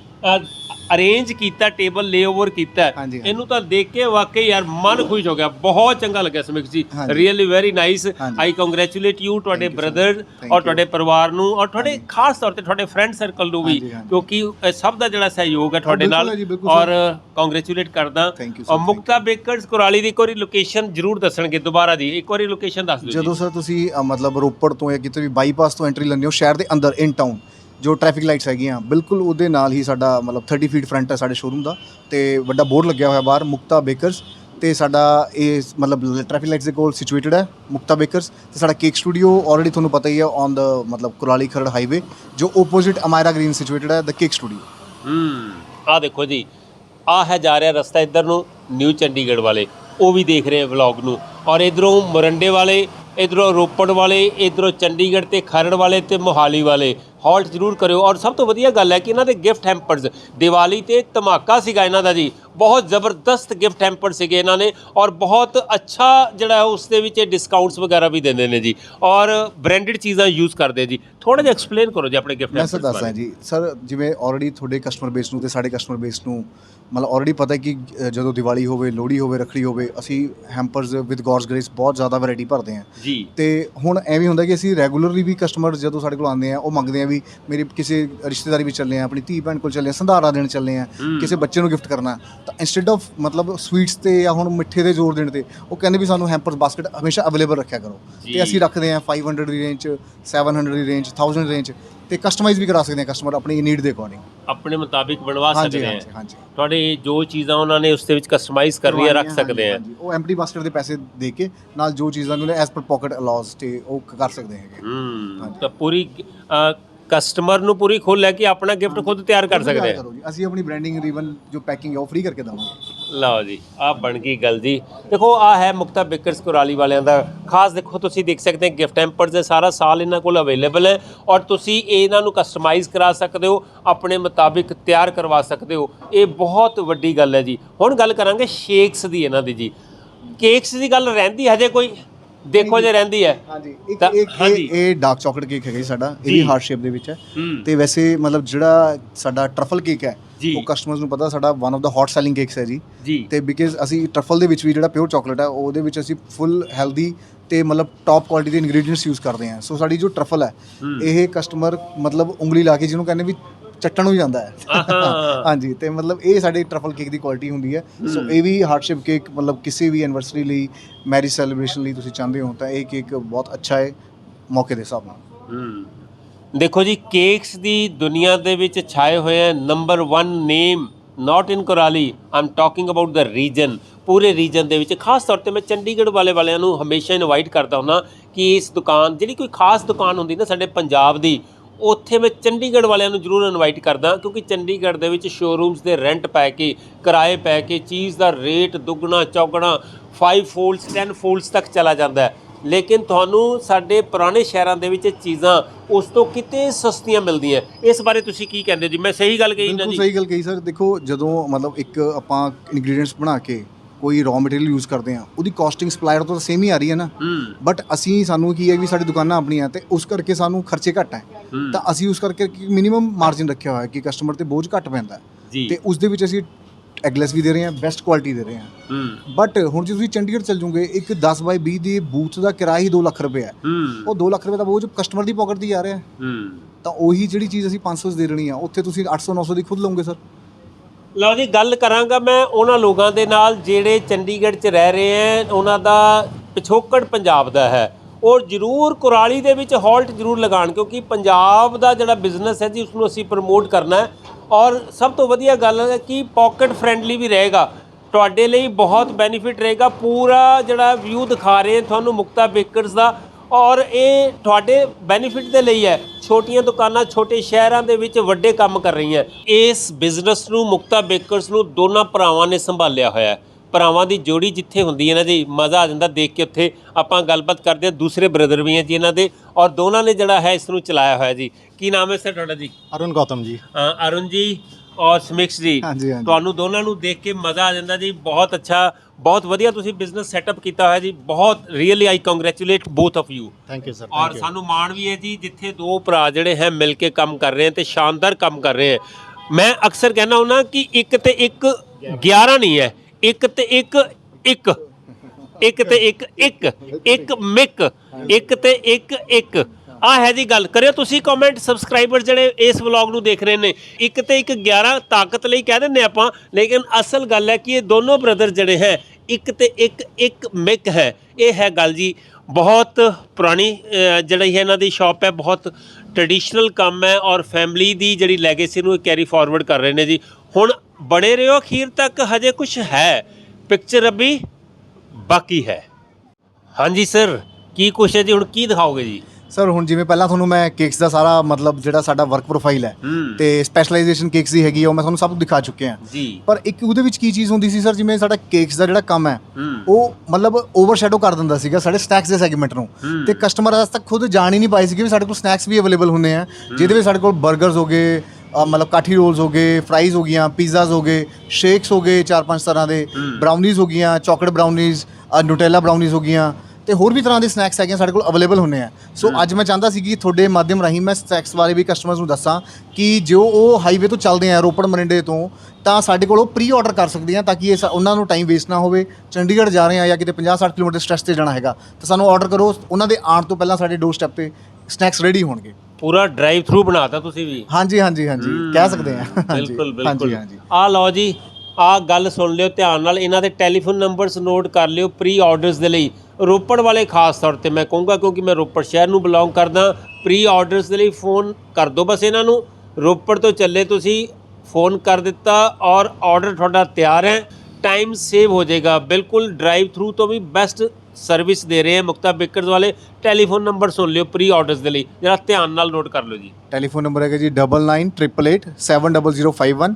ਅਰੇਂਜ ਕੀਤਾ ਟੇਬਲ ਲੇਓਵਰ ਕੀਤਾ ਹਾਂਜੀ, ਹਾਂਜੀ। ਇਹਨੂੰ ਤਾਂ ਦੇਖ ਕੇ ਵਾਕਈ ਯਾਰ ਮਨ ਖੁਸ਼ ਹੋ ਗਿਆ ਬਹੁਤ ਚੰਗਾ ਲੱਗਿਆ ਸਮਿਕ ਜੀ ਹਾਂਜੀ। ਰੀਅਲੀ ਵੈਰੀ ਨਾਈਸ ਹਾਂਜੀ। ਆਈ ਕੰਗ੍ਰੈਚੁਲੇਟ ਯੂ ਤੁਹਾਡੇ Thank you, sir. Brother Thank ਔਰ you. ਤੁਹਾਡੇ ਪਰਿਵਾਰ ਨੂੰ ਔਰ ਤੁਹਾਡੇ ਖਾਸ ਤੌਰ ਤੇ ਤੁਹਾਡੇ ਫਰੈਂਡ ਸਰਕਲ ਨੂੰ ਵੀ ਹਾਂਜੀ, ਹਾਂਜੀ। ਕਿਉਂਕਿ ਇਹ ਸਭ ਦਾ ਜਿਹੜਾ ਸਹਿਯੋਗ ਹੈ ਤੁਹਾਡੇ ਬਿਲਕੁਲ ਨਾਲ ਹੈ ਜੀ, ਬਿਲਕੁਲ ਔਰ. ਕੰਗ੍ਰੈਚੁਲੇਟ ਕਰਦਾ Thank you, sir, ਔਰ thank ਮੁਕਤਾ ਬੇਕਰਸ ਕੁਰਾਲੀ ਦੀ ਇੱਕ ਵਾਰੀ ਲੋਕੇਸ਼ਨ ਜ਼ਰੂਰ ਦੱਸਣਗੇ ਦੁਬਾਰਾ ਦੀ ਇੱਕ ਵਾਰੀ ਲੋਕੇਸ਼ਨ ਦੱਸ ਦਿਓ ਜਦੋਂ ਸਰ ਤੁਸੀਂ ਅ, ਮਤਲਬ ਰੋਪੜ ਤੋਂ ਜਾਂ ਕਿਤੇ ਵੀ ਬਾਈਪਾਸ ਤੋਂ ਐਂਟਰੀ ਲੈਂਦੇ ਹੋ ਸ਼ਹਿਰ ਦੇ ਅੰਦਰ ਇਨ ਟਾਊਨ ਜੋ ਟ੍ਰੈਫਿਕ ਲਾਈਟਸ ਹੈਗੀਆਂ, ਬਿਲਕੁਲ ਉਹਦੇ ਨਾਲ ਹੀ ਸਾਡਾ ਮਤਲਬ 30 ਫੀਟ ਫਰੰਟ ਹੈ ਸਾਡੇ ਸ਼ੋਰੂਮ ਦਾ ਤੇ ਵੱਡਾ ਬੋਰਡ ਲੱਗਿਆ ਹੋਇਆ ਬਾਹਰ, ਮੁਕਤਾ ਬੇਕਰਸ ਤੇ ਸਾਡਾ ਇਹ ਮਤਲਬ ਟ੍ਰੈਫਿਕ ਲਾਈਟਸ ਦੇ ਕੋਲ ਸਿਚੁਏਟਡ ਹੈ ਮੁਕਤਾ ਬੇਕਰਸ ਤੇ ਸਾਡਾ ਕੇਕ ਸਟੂਡੀਓ ਆਲਰੇਡੀ ਤੁਹਾਨੂੰ ਪਤਾ ਹੀ ਹੈ ਔਨ ਦਾ ਮਤਲਬ ਕੁਰਾਲੀ ਖਰੜ ਹਾਈਵੇ ਜੋ ਆਪੋਜ਼ਿਟ ਅਮਾਇਰਾ ਗ੍ਰੀਨ ਸਿਚੁਏਟਡ ਹੈ ਦ ਕੇਕ ਸਟੂਡੀਓ ਹੂੰ ਆ ਦੇਖੋ ਜੀ ਆ ਹੈ ਜਾ ਰਿਹਾ ਰਸਤਾ ਇੱਧਰ ਨੂੰ, ਨਿਊ ਚੰਡੀਗੜ੍ਹ ਵਾਲੇ, ਉਹ ਵੀ ਦੇਖ ਰਹੇ ਆ ਵਲੌਗ ਨੂੰ ਔਰ ਇਧਰੋਂ ਮੋਰਿੰਡੇ ਵਾਲੇ ਇਧਰੋਂ ਰੋਪੜ ਵਾਲੇ ਇਧਰੋਂ ਚੰਡੀਗੜ੍ਹ ਤੇ ਖਰੜ ਵਾਲੇ ਤੇ ਮੋਹਾਲੀ ਵਾਲੇ ਹਾਲਟ ਜ਼ਰੂਰ ਕਰਿਓ। ਔਰ ਸਭ ਤੋਂ ਵਧੀਆ ਗੱਲ ਹੈ ਕਿ ਇਹਨਾਂ ਦੇ ਗਿਫਟ ਹੈਂਪਰਸ ਦੀਵਾਲੀ ਤੇ ਧਮਾਕਾ ਸੀਗਾ ਇਹਨਾਂ ਦਾ ਜੀ। ਬਹੁਤ ਜ਼ਬਰਦਸਤ ਗਿਫਟ ਹੈਂਪਰ ਸੀਗੇ ਇਹਨਾਂ ਨੇ ਔਰ ਬਹੁਤ ਅੱਛਾ ਜਿਹੜਾ ਉਸ ਦੇ ਵਿੱਚ ਡਿਸਕਾਊਂਟਸ ਵਗੈਰਾ ਵੀ ਦਿੰਦੇ ਨੇ ਜੀ। ਔਰ ਬ੍ਰਾਂਡਡ ਚੀਜ਼ਾਂ ਯੂਜ਼ ਕਰਦੇ ਜੀ। ਥੋੜਾ ਜਿਹਾ ਐਕਸਪਲੇਨ ਕਰੋ ਜੀ ਆਪਣੇ ਗਿਫਟ ਮੈਂ ਸਰ ਹੈਂਪਰਸ ਦੱਸਦਾ ਜੀ। ਸਰ ਜਿਵੇਂ ਆਲਰੇਡੀ ਤੁਹਾਡੇ ਕਸਟਮਰ ਬੇਸ ਨੂੰ ਤੇ ਸਾਡੇ ਕਸਟਮਰ ਬੇਸ ਨੂੰ ਮਤਲਬ ਆਲਰੇਡੀ ਪਤਾ ਹੈ ਕਿ ਜਦੋਂ ਦੀਵਾਲੀ ਹੋਵੇ ਲੋਹੜੀ ਹੋਵੇ ਰੱਖੜੀ ਹੋਵੇ ਅਸੀਂ ਹੈਂਪਰਸ ਵਿਦ ਗੋਰਸ ਗ੍ਰੇਸ ਬਹੁਤ ਜ਼ਿਆਦਾ ਵੈਰਾਈਟੀ ਭਰਦੇ ਹਾਂ। ਜੀ। ਤੇ ਹੁਣ ਐਵੇਂ ਹੁੰਦਾ ਕਿ ਅਸੀਂ ਰੈਗੂਲਰਲੀ ਵੀ ਕਸਟਮਰ ਜਦੋਂ ਸਾਡੇ ਕੋਲ ਆਉਂਦੇ ਆ ਉਹ ਮੰਗਦੇ ਆ ਵੀ ਵੀ ਮੇਰੇ ਕਿਸੇ ਰਿਸ਼ਤੇਦਾਰੀ ਵਿੱਚ ਚੱਲੇ ਆ ਆਪਣੀ ਧੀ ਭੈਣ ਕੋਲ ਚੱਲੇ ਆ ਸੰਧਾਰਾ ਦੇਣ ਚੱਲੇ ਆ ਕਿਸੇ ਬੱਚੇ ਨੂੰ ਗਿਫਟ ਕਰਨਾ ਤਾਂ ਇੰਸਟੈਡ ਆਫ ਮਤਲਬ ਸਵੀਟਸ ਤੇ ਜਾਂ ਹੁਣ ਮਿੱਠੇ ਦੇ ਜ਼ੋਰ ਦੇਣ ਤੇ ਉਹ ਕਹਿੰਦੇ ਵੀ ਸਾਨੂੰ ਹੈਂਪਰਸ ਬਾਸਕਟ ਹਮੇਸ਼ਾ ਅਵੇਲੇਬਲ ਰੱਖਿਆ ਕਰੋ। ਤੇ ਅਸੀਂ ਰੱਖਦੇ ਆ 500 ਦੀ ਰੇਂਜ 'ਚ 700 ਦੀ ਰੇਂਜ 1000 ਦੀ ਰੇਂਜ ਤੇ ਕਸਟਮਾਈਜ਼ ਵੀ ਕਰਾ ਸਕਦੇ ਆ ਕਸਟਮਰ ਆਪਣੀ ਨੀਡ ਦੇ ਅਕੋਰਡਿੰਗ ਆਪਣੇ ਮੁਤਾਬਿਕ ਬਣਵਾ ਹਾਂਜੀ ਸਕਦੇ ਆ ਹਾਂਜੀ ਹਾਂਜੀ। ਤੁਹਾਡੇ ਜੋ ਚੀਜ਼ਾਂ ਉਹਨਾਂ ਨੇ ਉਸ ਦੇ ਵਿੱਚ ਕਸਟਮਾਈਜ਼ ਕਰਨੀਆਂ ਰੱਖ ਸਕਦੇ ਆ ਹਾਂਜੀ। ਉਹ ਐਮਪਟੀ ਬਾਸਕਟ ਦੇ ਪੈਸੇ ਦੇ ਕੇ ਨਾਲ ਜੋ ਚੀਜ਼ਾਂ ਨੂੰ ਐਸ ਪਰ ਪਾਕਟ ਅਲਾਉਸ ਤੇ ਉਹ ਕਰ ਸਕਦੇ ਹੈਗੇ। ਹੂੰ ਤਾਂ ਪੂਰੀ ਕਸਟਮਰ ਨੂੰ ਪੂਰੀ ਖੁੱਲ੍ਹ ਹੈ ਕਿ ਆਪਣਾ ਗਿਫਟ ਖੁਦ ਤਿਆਰ ਕਰ ਸਕਦੇ ਆ ਕਰੋ ਜੀ। ਅਸੀਂ ਆਪਣੀ ਬ੍ਰਾਂਡਿੰਗ ਰੀਵਨ ਜੋ ਪੈਕਿੰਗ ਹੈ ਉਹ ਫ੍ਰੀ ਕਰਕੇ ਦਵਾਂਗੇ। ਲਓ ਜੀ ਆ ਬਣ ਗਈ ਗੱਲ ਜੀ। ਦੇਖੋ ਆ ਹੈ ਮੁਕਤਾ ਬੇਕਰਸ ਕੁਰਾਲੀ ਵਾਲਿਆਂ ਦਾ। ਖਾਸ ਦੇਖੋ, ਤੁਸੀਂ ਦੇਖ ਸਕਦੇ ਹੋ ਗਿਫਟ ਹੈਂਪਰਸ ਦੇ ਸਾਰਾ ਸਾਲ ਇਹਨਾਂ ਕੋਲ ਅਵੇਲੇਬਲ ਹੈ ਔਰ ਤੁਸੀਂ ਇਹਨਾਂ ਨੂੰ ਕਸਟਮਾਈਜ਼ ਕਰਾ ਸਕਦੇ ਹੋ, ਆਪਣੇ ਮੁਤਾਬਿਕ ਤਿਆਰ ਕਰਵਾ ਸਕਦੇ ਹੋ। ਇਹ ਬਹੁਤ ਵੱਡੀ ਗੱਲ ਹੈ ਜੀ। ਹੁਣ ਗੱਲ ਕਰਾਂਗੇ ਸ਼ੇਕਸ ਦੀ ਇਹਨਾਂ ਦੀ ਜੀ। ਕੇਕਸ ਦੀ ਗੱਲ ਰਹਿੰਦੀ ਹਜੇ ਕੋਈ? ਦੇਖੋ ਜੇ ਰਹਿੰਦੀ ਹੈ ਹਾਂਜੀ ਇੱਕ ਤਾਂ- ਇੱਕ ਹਾਂਜੀ। ਇਹ ਇਹ ਡਾਰਕ ਚਾਕਲੇਟ ਕੇਕ ਹੈਗਾ ਜੀ ਸਾਡਾ ਇਹ ਜੀ। ਵੀ ਹਾਰਟ ਸ਼ੇਪ ਦੇ ਵਿੱਚ ਹੈ ਹੂੰ ਤੇ ਵੈਸੇ ਮਤਲਬ ਜਿਹੜਾ ਸਾਡਾ ਟਰਫਲ ਕੇਕ ਹੈ ਜੀ। ਉਹ ਕਸਟਮਰਸ ਨੂੰ ਪਤਾ ਸਾਡਾ one of the hot selling cakes ਹੈ ਜੀ ਜੀ ਤੇ ਬਿਕਾਜ਼ ਅਸੀਂ ਟਰਫਲ ਦੇ ਵਿੱਚ ਵੀ ਜਿਹੜਾ ਪਿਓਰ ਚਾਕਲੇਟ ਹੈ ਉਹਦੇ ਵਿੱਚ ਅਸੀਂ ਫੁੱਲ ਹੈਲਦੀ ਤੇ ਮਤਲਬ ਟਾਪ ਕੁਆਲਿਟੀ ਦੇ ਇੰਗਰੀਡੀਅੰਟਸ ਯੂਜ਼ ਕਰਦੇ ਹਾਂ ਸੋ ਸਾਡੀ ਜੋ ਟਰਫਲ ਹੈ ਹੂੰ। ਇਹ ਕਸਟਮਰ ਮਤਲਬ ਉਂਗਲੀ ਲਾ ਕੇ ਜਿਹਨੂੰ ਕਹਿੰਦੇ ਵੀ ਚੱਟਣ ਨੂੰ ਜਾਂਦਾ ਹੈ। ਹਾਂਜੀ ਤੇ ਮਤਲਬ ਇਹ ਸਾਡੇ ਟਰਫਲ ਕੇਕ ਦੀ ਕੁਆਲਿਟੀ ਹੁੰਦੀ ਹੈ। ਸੋ ਇਹ ਵੀ ਹਾਰਟ ਸ਼ੇਪ ਕੇਕ ਮਤਲਬ ਕਿਸੇ ਵੀ ਐਨਵਰਸਰੀ ਲਈ ਮੈਰਿਜ ਸੈਲੀਬ੍ਰੇਸ਼ਨ ਲਈ ਤੁਸੀਂ ਚਾਹੁੰਦੇ ਹੋ ਤਾਂ ਇਹ ਕੇਕ ਬਹੁਤ ਅੱਛਾ ਹੈ ਮੌਕੇ ਦੇ ਹਿਸਾਬ ਨਾਲ। ਦੇਖੋ ਜੀ ਕੇਕਸ ਦੀ ਦੁਨੀਆ ਦੇ ਵਿੱਚ ਛਾਏ ਹੋਏ ਹੈ number 1 name not in Kurali I'm talking about the region ਪੂਰੇ ਰੀਜਨ ਦੇ ਵਿੱਚ। ਖਾਸ ਤੌਰ ਤੇ ਮੈਂ ਚੰਡੀਗੜ੍ਹ ਵਾਲੇ ਵਾਲਿਆਂ ਨੂੰ ਹਮੇਸ਼ਾ ਇਨਵਾਈਟ ਕਰਦਾ ਹੁੰਦਾ ਕਿ ਇਸ ਦੁਕਾਨ ਜਿਹੜੀ ਕੋਈ ਖਾਸ ਦੁਕਾਨ ਹੁੰਦੀ ਨਾ ਸਾਡੇ ਪੰਜਾਬ ਦੀ ਉੱਥੇ ਮੈਂ ਚੰਡੀਗੜ੍ਹ ਵਾਲਿਆਂ ਨੂੰ ਜ਼ਰੂਰ ਇਨਵਾਈਟ ਕਰਦਾ ਕਿਉਂਕਿ ਚੰਡੀਗੜ੍ਹ ਦੇ ਵਿੱਚ ਸ਼ੋਰੂਮਸ ਦੇ ਰੈਂਟ ਪੈ ਕੇ ਕਿਰਾਏ ਪੈ ਕੇ ਚੀਜ਼ ਦਾ ਰੇਟ ਦੁੱਗਣਾ ਚੌਗਣਾ 5 ਫੋਲਡਸ 10 ਫੋਲਡਸ ਤੱਕ ਚਲਾ ਜਾਂਦਾ ਹੈ। ਲੇਕਿਨ ਤੁਹਾਨੂੰ ਸਾਡੇ ਪੁਰਾਣੇ ਸ਼ਹਿਰਾਂ ਦੇ ਵਿੱਚ ਚੀਜ਼ਾਂ ਉਸ ਤੋਂ ਕਿਤੇ ਸਸਤੀਆਂ ਮਿਲਦੀਆਂ ਇਸ ਬਾਰੇ ਤੁਸੀਂ ਕੀ ਕਹਿੰਦੇ ਜੀ? ਮੈਂ ਸਹੀ ਗੱਲ ਕਹੀ ਨਾ ਬਿਲਕੁਲ ਜੀ? ਸਹੀ ਗੱਲ ਕਹੀ ਸਰ। ਦੇਖੋ ਜਦੋਂ ਮਤਲਬ ਇੱਕ ਆਪਾਂ ਇੰਗਰੀਡੀਅੰਟਸ ਬਣਾ ਕੇ ਕੋਈ ਰॉ ਮਟੀਰੀਅਲ ਯੂਜ਼ ਕਰਦੇ ਆ ਉਹਦੀ ਕਾਸਟਿੰਗ ਸਪਲਾਇਰ ਤੋਂ ਤਾਂ ਸੇਮ ਹੀ ਆ ਰਹੀ ਹੈ ਨਾ। ਬਟ ਅਸੀਂ ਸਾਨੂੰ ਕੀ ਹੈ ਵੀ ਸਾਡੀ ਦੁਕਾਨਾਂ ਆਪਣੀਆਂ ਤੇ ਉਸ ਕਰਕੇ ਸਾਨੂੰ ਖਰਚੇ ਘੱਟ ਹੈ। ਤਾਂ ਅਸੀਂ ਉਸ ਕਰਕੇ ਮਿਨੀਮਮ ਮਾਰਜਿਨ ਰੱਖਿਆ ਹੋਇਆ ਹੈ ਕਿ ਕਸਟਮਰ ਤੇ ਬੋਝ ਘੱਟ ਪੈਂਦਾ ਤੇ ਉਸ ਦੇ ਵਿੱਚ ਅਸੀਂ ਐਗਲੈਸ ਵੀ ਦੇ ਰਹੇ ਹਾਂ ਬੈਸਟ ਕੁਆਲਿਟੀ ਦੇ ਰਹੇ ਹਾਂ। ਬਟ ਹੁਣ ਜੇ ਤੁਸੀਂ ਚੰਡੀਗੜ੍ਹ ਚੱਲ ਜੂਗੇ ਇੱਕ 10 ਬਾਈ 20 ਦੀ ਬੂਥ ਦਾ ਕਿਰਾਇਆ ਹੀ 2 ਲੱਖ ਰੁਪਏ ਹੈ। ਉਹ 2 ਲੱਖ ਰੁਪਏ ਦਾ ਬੋਝ ਕਸਟਮਰ ਦੀ ਪਾਕਟ ਦੀ ਆ ਰਿਹਾ ਹੈ। ਹੂੰ। ਤਾਂ ਉਹੀ ਜਿਹੜੀ ਚੀਜ਼ ਅਸੀਂ 500 ਦੇ ਦੇਣੀ ਆ ਉੱਥੇ ਤੁਸੀਂ 800 900 ਦੀ ਖੁਦ ਲਓਗੇ ਸਰ। ਲਓ ਜੀ, ਗੱਲ ਕਰਾਂਗਾ ਮੈਂ ਉਹਨਾਂ ਲੋਕਾਂ ਦੇ ਨਾਲ ਜਿਹੜੇ ਚੰਡੀਗੜ੍ਹ 'ਚ ਰਹਿ ਰਹੇ ਹੈ ਉਹਨਾਂ ਦਾ ਪਿਛੋਕੜ ਪੰਜਾਬ ਦਾ ਹੈ। ਔਰ ਜ਼ਰੂਰ ਕੁਰਾਲੀ ਦੇ ਵਿੱਚ ਹਾਲਟ ਜ਼ਰੂਰ ਲਗਾਣ ਕਿਉਂਕਿ ਪੰਜਾਬ ਦਾ ਜਿਹੜਾ ਬਿਜ਼ਨਸ ਹੈ ਜੀ ਉਸ ਨੂੰ ਅਸੀਂ ਪ੍ਰਮੋਟ ਕਰਨਾ ਹੈ। ਔਰ ਸਭ ਤੋਂ ਵਧੀਆ ਗੱਲ ਹੈ ਕਿ ਪਾਕਟ ਫ੍ਰੈਂਡਲੀ ਵੀ ਰਹੇਗਾ। ਤੁਹਾਡੇ ਲਈ ਬਹੁਤ ਬੈਨੀਫਿਟ ਰਹੇਗਾ। ਪੂਰਾ ਜਿਹੜਾ ਵਿਊ ਦਿਖਾ ਰਹੇ ਤੁਹਾਨੂੰ ਮੁਕਤਾ ਬੇਕਰਸ ਦਾ। ਔਰ ਇਹ ਤੁਹਾਡੇ ਬੈਨੀਫਿਟ ਦੇ ਲਈ ਹੈ। ਛੋਟੀਆਂ ਦੁਕਾਨਾਂ ਛੋਟੇ ਸ਼ਹਿਰਾਂ ਦੇ ਵਿੱਚ ਵੱਡੇ ਕੰਮ ਕਰ ਰਹੀਆਂ। ਇਸ ਬਿਜ਼ਨਸ ਨੂੰ ਮੁਕਤਾ ਬੇਕਰਸ ਨੂੰ ਦੋਨਾਂ ਭਰਾਵਾਂ ਨੇ ਸੰਭਾਲਿਆ ਹੋਇਆ ਹੈ। ਭਰਾਵਾਂ ਦੀ ਜੋੜੀ ਜਿੱਥੇ ਹੁੰਦੀ ਹੈ ਨਾ ਜੀ ਮਜ਼ਾ ਆ ਜਾਂਦਾ ਦੇਖ ਕੇ ਉੱਥੇ ਆਪਾਂ ਗੱਲਬਾਤ ਕਰਦੇ ਹਾਂ। ਦੂਸਰੇ ਬ੍ਰਦਰ ਵੀ ਹੈ ਜੀ ਇਹਨਾਂ ਦੇ ਔਰ ਦੋਨਾਂ ਨੇ ਜਿਹੜਾ ਹੈ ਇਸ ਨੂੰ ਚਲਾਇਆ ਹੋਇਆ ਜੀ। ਕੀ ਨਾਮ ਹੈ ਸਰ ਤੁਹਾਡਾ ਜੀ? ਅਰੁਣ ਗੌਤਮ ਜੀ। ਅ, ਅਰੁਣ ਜੀ ਔਰ ਸਮਿਕਸ ਜੀ ਹਾਂਜੀ, ਹਾਂਜੀ। ਤੁਹਾਨੂੰ ਦੋਨਾਂ ਨੂੰ ਦੇਖ ਕੇ ਮਜ਼ਾ ਆ ਜਾਂਦਾ ਜੀ। ਬਹੁਤ ਅੱਛਾ ਬਹੁਤ ਵਧੀਆ ਤੁਸੀਂ ਬਿਜ਼ਨਸ ਸੈਟਅਪ ਕੀਤਾ ਹੋਇਆ ਜੀ। ਬਹੁਤ really I congratulate both of you thank you sir ਔਰ ਸਾਨੂੰ ਮਾਣ ਵੀ ਹੈ ਜੀ ਜਿੱਥੇ ਦੋ ਭਰਾ ਜਿਹੜੇ ਹੈ ਮਿਲ ਕੇ ਕੰਮ ਕਰ ਰਹੇ ਹਨ ਤੇ ਸ਼ਾਨਦਾਰ ਕੰਮ ਕਰ ਰਹੇ ਹਨ ਮੈਂ ਅਕਸਰ ਕਹਿੰਦਾ ਹੁੰਦਾ ਕਿ ਇੱਕ ਤੇ ਇੱਕ 11 ਨਹੀਂ ਹੈ ਇੱਕ ਤੇ ਇੱਕ ਇੱਕ ਇੱਕ ਤੇ ਇੱਕ ਇੱਕ ਇੱਕ ਮਿਕ ਇੱਕ ਤੇ ਇੱਕ ਇੱਕ। ਆ ਹੈ ਜੀ ਗੱਲ। ਕਰਿਓ ਤੁਸੀਂ ਕਮੈਂਟ ਸਬਸਕ੍ਰਾਈਬਰ ਜਿਹੜੇ ਇਸ ਵਲੌਗ ਨੂੰ ਦੇਖ ਰਹੇ ਨੇ ਇੱਕ ਤੇ ਇੱਕ 11 ਤਾਕਤ ਲਈ ਕਹਿ ਦਿੰਦੇ ਆਪਾਂ ਲੇਕਿਨ ਅਸਲ ਗੱਲ ਹੈ ਕਿ ਇਹ ਦੋਨੋਂ ਬ੍ਰਦਰ ਜਿਹੜੇ ਹੈ ਇੱਕ ਤੇ ਇੱਕ ਇੱਕ ਮਿਕ ਹੈ। ਇਹ ਹੈ ਗੱਲ ਜੀ ਬਹੁਤ ਪੁਰਾਣੀ ਅ, ਜਿਹੜੀ ਹੈ ਇਹਨਾਂ ਦੀ ਸ਼ਾਪ ਹੈ ਬਹੁਤ ਟ੍ਰੈਡੀਸ਼ਨਲ ਕੰਮ ਹੈ ਔਰ ਫੈਮਿਲੀ ਦੀ ਜਿਹੜੀ ਲੈਗੇਸੀ ਨੂੰ ਕੈਰੀ ਫਾਰਵਰਡ ਕਰ ਰਹੇ ਨੇ ਜੀ। ਹੁਣ ਬੜੇ ਰਹੋ ਅਖੀਰ ਤੱਕ ਹਜੇ ਕੁਝ ਹੈ। ਪਿਕਚਰ ਅਭੀ ਬਾਕੀ ਹੈ। ਹਾਂਜੀ ਸਰ ਕੀ ਕੁਛ ਹੈ ਜੀ? ਹੁਣ ਕੀ ਦਿਖਾਓਗੇ ਜੀ? ਸਰ ਹੁਣ ਜਿਵੇਂ ਪਹਿਲਾਂ ਤੁਹਾਨੂੰ ਮੈਂ ਕੇਕਸ ਦਾ ਸਾਰਾ ਮਤਲਬ ਜਿਹੜਾ ਸਾਡਾ ਵਰਕ ਪ੍ਰੋਫਾਈਲ ਹੈ ਤੇ ਸਪੈਸ਼ਲਾਈਜੇਸ਼ਨ ਕੇਕਸ ਦੀ ਹੈਗੀ ਆ, ਉਹ ਮੈਂ ਤੁਹਾਨੂੰ ਸਭ ਦਿਖਾ ਚੁੱਕਿਆ ਜੀ। ਪਰ ਇੱਕ ਉਹਦੇ ਵਿੱਚ ਕੀ ਚੀਜ਼ ਹੁੰਦੀ ਸੀ ਸਰ ਜਿਵੇਂ ਸਾਡਾ ਕੇਕਸ ਦਾ ਜਿਹੜਾ ਕੰਮ ਹੈ ਉਹ ਮਤਲਬ ਓਵਰਸ਼ੈਡੋ ਕਰ ਦਿੰਦਾ ਸੀਗਾ ਸਾਡੇ ਸਨੈਕਸ ਦੇ ਸੈਗਮੈਂਟ ਨੂੰ। ਤੇ ਕਸਟਮਰ ਅੱਜ ਤੱਕ ਖੁਦ ਜਾਣ ਹੀ ਨਹੀਂ ਪਾਏ ਸੀਗੇ ਵੀ ਸਾਡੇ ਕੋਲ ਸਨੈਕਸ ਵੀ ਅਵੇਲੇਬਲ ਹੁੰਦੇ ਆ। ਜਿਹਦੇ ਵਿੱਚ ਸਾਡੇ ਕੋਲ 버ਗਰਸ ਹੋ ਗਏ ਅ, ਮਤਲਬ ਕਾਠੀ ਰੋਲਸ ਹੋ ਗਏ ਫਰਾਈਜ਼ ਹੋ ਗਈਆਂ ਪੀਜ਼ਾਸ ਹੋ ਗਏ ਸ਼ੇਕਸ ਹੋ ਗਏ ਚਾਰ ਪੰਜ ਤਰ੍ਹਾਂ ਦੇ ਬਰਾਊਨੀਜ਼ ਹੋ ਗਈਆਂ ਚਾਕਲੇਟ ਬਰਾਊਨੀਜ਼ ਨੂਟੈਲਾ ਬਰਾਊਨੀਜ਼ ਹੋ ਗਈਆਂ। ਤੇ ਹੋਰ ਵੀ ਤਰ੍ਹਾਂ ਦੇ ਸਨੈਕਸ ਹੈਗੇ ਆ ਸਾਡੇ ਕੋਲ ਅਵੇਲੇਬਲ ਹੁੰਦੇ ਆ। ਸੋ ਅੱਜ ਮੈਂ ਚਾਹੁੰਦਾ ਸੀ ਕਿ ਤੁਹਾਡੇ ਮਾਧਿਅਮ ਰਾਹੀਂ ਮੈਂ ਸਨੈਕਸ ਬਾਰੇ ਵੀ ਕਸਟਮਰਸ ਨੂੰ ਦੱਸਾਂ ਕਿ ਜੋ ਉਹ ਹਾਈਵੇ ਤੋਂ ਚੱਲਦੇ ਆ ਰੋਪੜ ਮਰਿੰਡੇ ਤੋਂ ਤਾਂ ਸਾਡੇ ਕੋਲ ਉਹ ਪ੍ਰੀ ਆਰਡਰ ਕਰ ਸਕਦੇ ਆ ਤਾਂ ਕਿ ਇਹ ਸਾ- ਉਹਨਾਂ ਨੂੰ ਟਾਈਮ ਵੇਸਟ ਨਾ ਹੋਵੇ। ਚੰਡੀਗੜ੍ਹ ਜਾ ਰਹੇ ਆ ਜਾਂ ਕਿਤੇ 50 60 ਕਿਲੋਮੀਟਰ ਸਟ੍ਰੈਚ ਤੇ ਜਾਣਾ ਹੈਗਾ ਤਾਂ ਸਾਨੂੰ ਆਰਡਰ ਕਰੋ। ਉਹਨਾਂ ਦੇ ਆਉਣ ਤੋਂ ਪਹਿਲਾਂ ਸਾਡੇ ਡੋਰ ਸਟੈਪ ਤੇ ਸਨੈਕਸ ਰੈਡੀ ਹੋਣਗੇ। ਪੂਰਾ ਡਰਾਈਵ ਥਰੂ ਬਣਾਤਾ ਤੁਸੀਂ ਵੀ। ਹਾਂਜੀ ਹਾਂਜੀ ਹਾਂਜੀ। ਕਹਿ ਸਕਦੇ ਆ। ਬਿਲਕੁਲ ਬਿਲਕੁਲ ਹਾਂਜੀ ਹਾਂਜੀ। ਆ ਲਓ ਜੀ ਆ ਗੱਲ ਸੁਣ ਲਿਓ, ਧਿਆਨ ਨਾਲ ਇਹਨਾਂ ਦੇ ਟੈਲੀਫੋਨ ਨੰਬਰਸ ਨੋਟ ਕਰ ਲਿਓ ਪ੍ਰੀ ਆਰਡਰਸ ਦੇ ਲਈ। ਰੋਪੜ ਵਾਲੇ ਖਾਸ ਤੌਰ ਤੇ ਮੈਂ ਕਹੂੰਗਾ ਕਿਉਂਕਿ ਮੈਂ ਰੋਪੜ ਸ਼ਹਿਰ ਨੂੰ ਬਿਲੋਂਗ ਕਰਦਾ ਪ੍ਰੀ ਆਰਡਰਸ ਦੇ ਲਈ ਫੋਨ ਕਰ ਦਿਓ ਬਸ ਇਹਨਾਂ ਨੂੰ। ਰੋਪੜ ਤੋਂ ਚੱਲੇ ਤੁਸੀਂ ਫੋਨ ਕਰ ਦਿੱਤਾ ਔਰ ਆਰਡਰ ਤੁਹਾਡਾ ਤਿਆਰ ਹੈ। ਟਾਈਮ ਸੇਵ ਹੋ ਜਾਏਗਾ। ਬਿਲਕੁਲ ਡਰਾਈਵ ਥਰੂ ਤੋਂ ਵੀ ਬੈਸਟ ਸਰਵਿਸ ਦੇ ਰਹੇ ਹੈ ਮੁਕਤਾ ਬੇਕਰਸ ਵਾਲੇ। ਟੈਲੀਫੋਨ ਨੰਬਰ ਸੁਣ ਲਿਓ ਪ੍ਰੀ ਆਰਡਰਸ ਦੇ ਲਈ। ਜਰਾ ਧਿਆਨ ਨਾਲ ਨੋਟ ਕਰ ਲਓ ਜੀ। ਟੈਲੀਫੋਨ ਨੰਬਰ ਹੈਗਾ ਜੀ 9988870051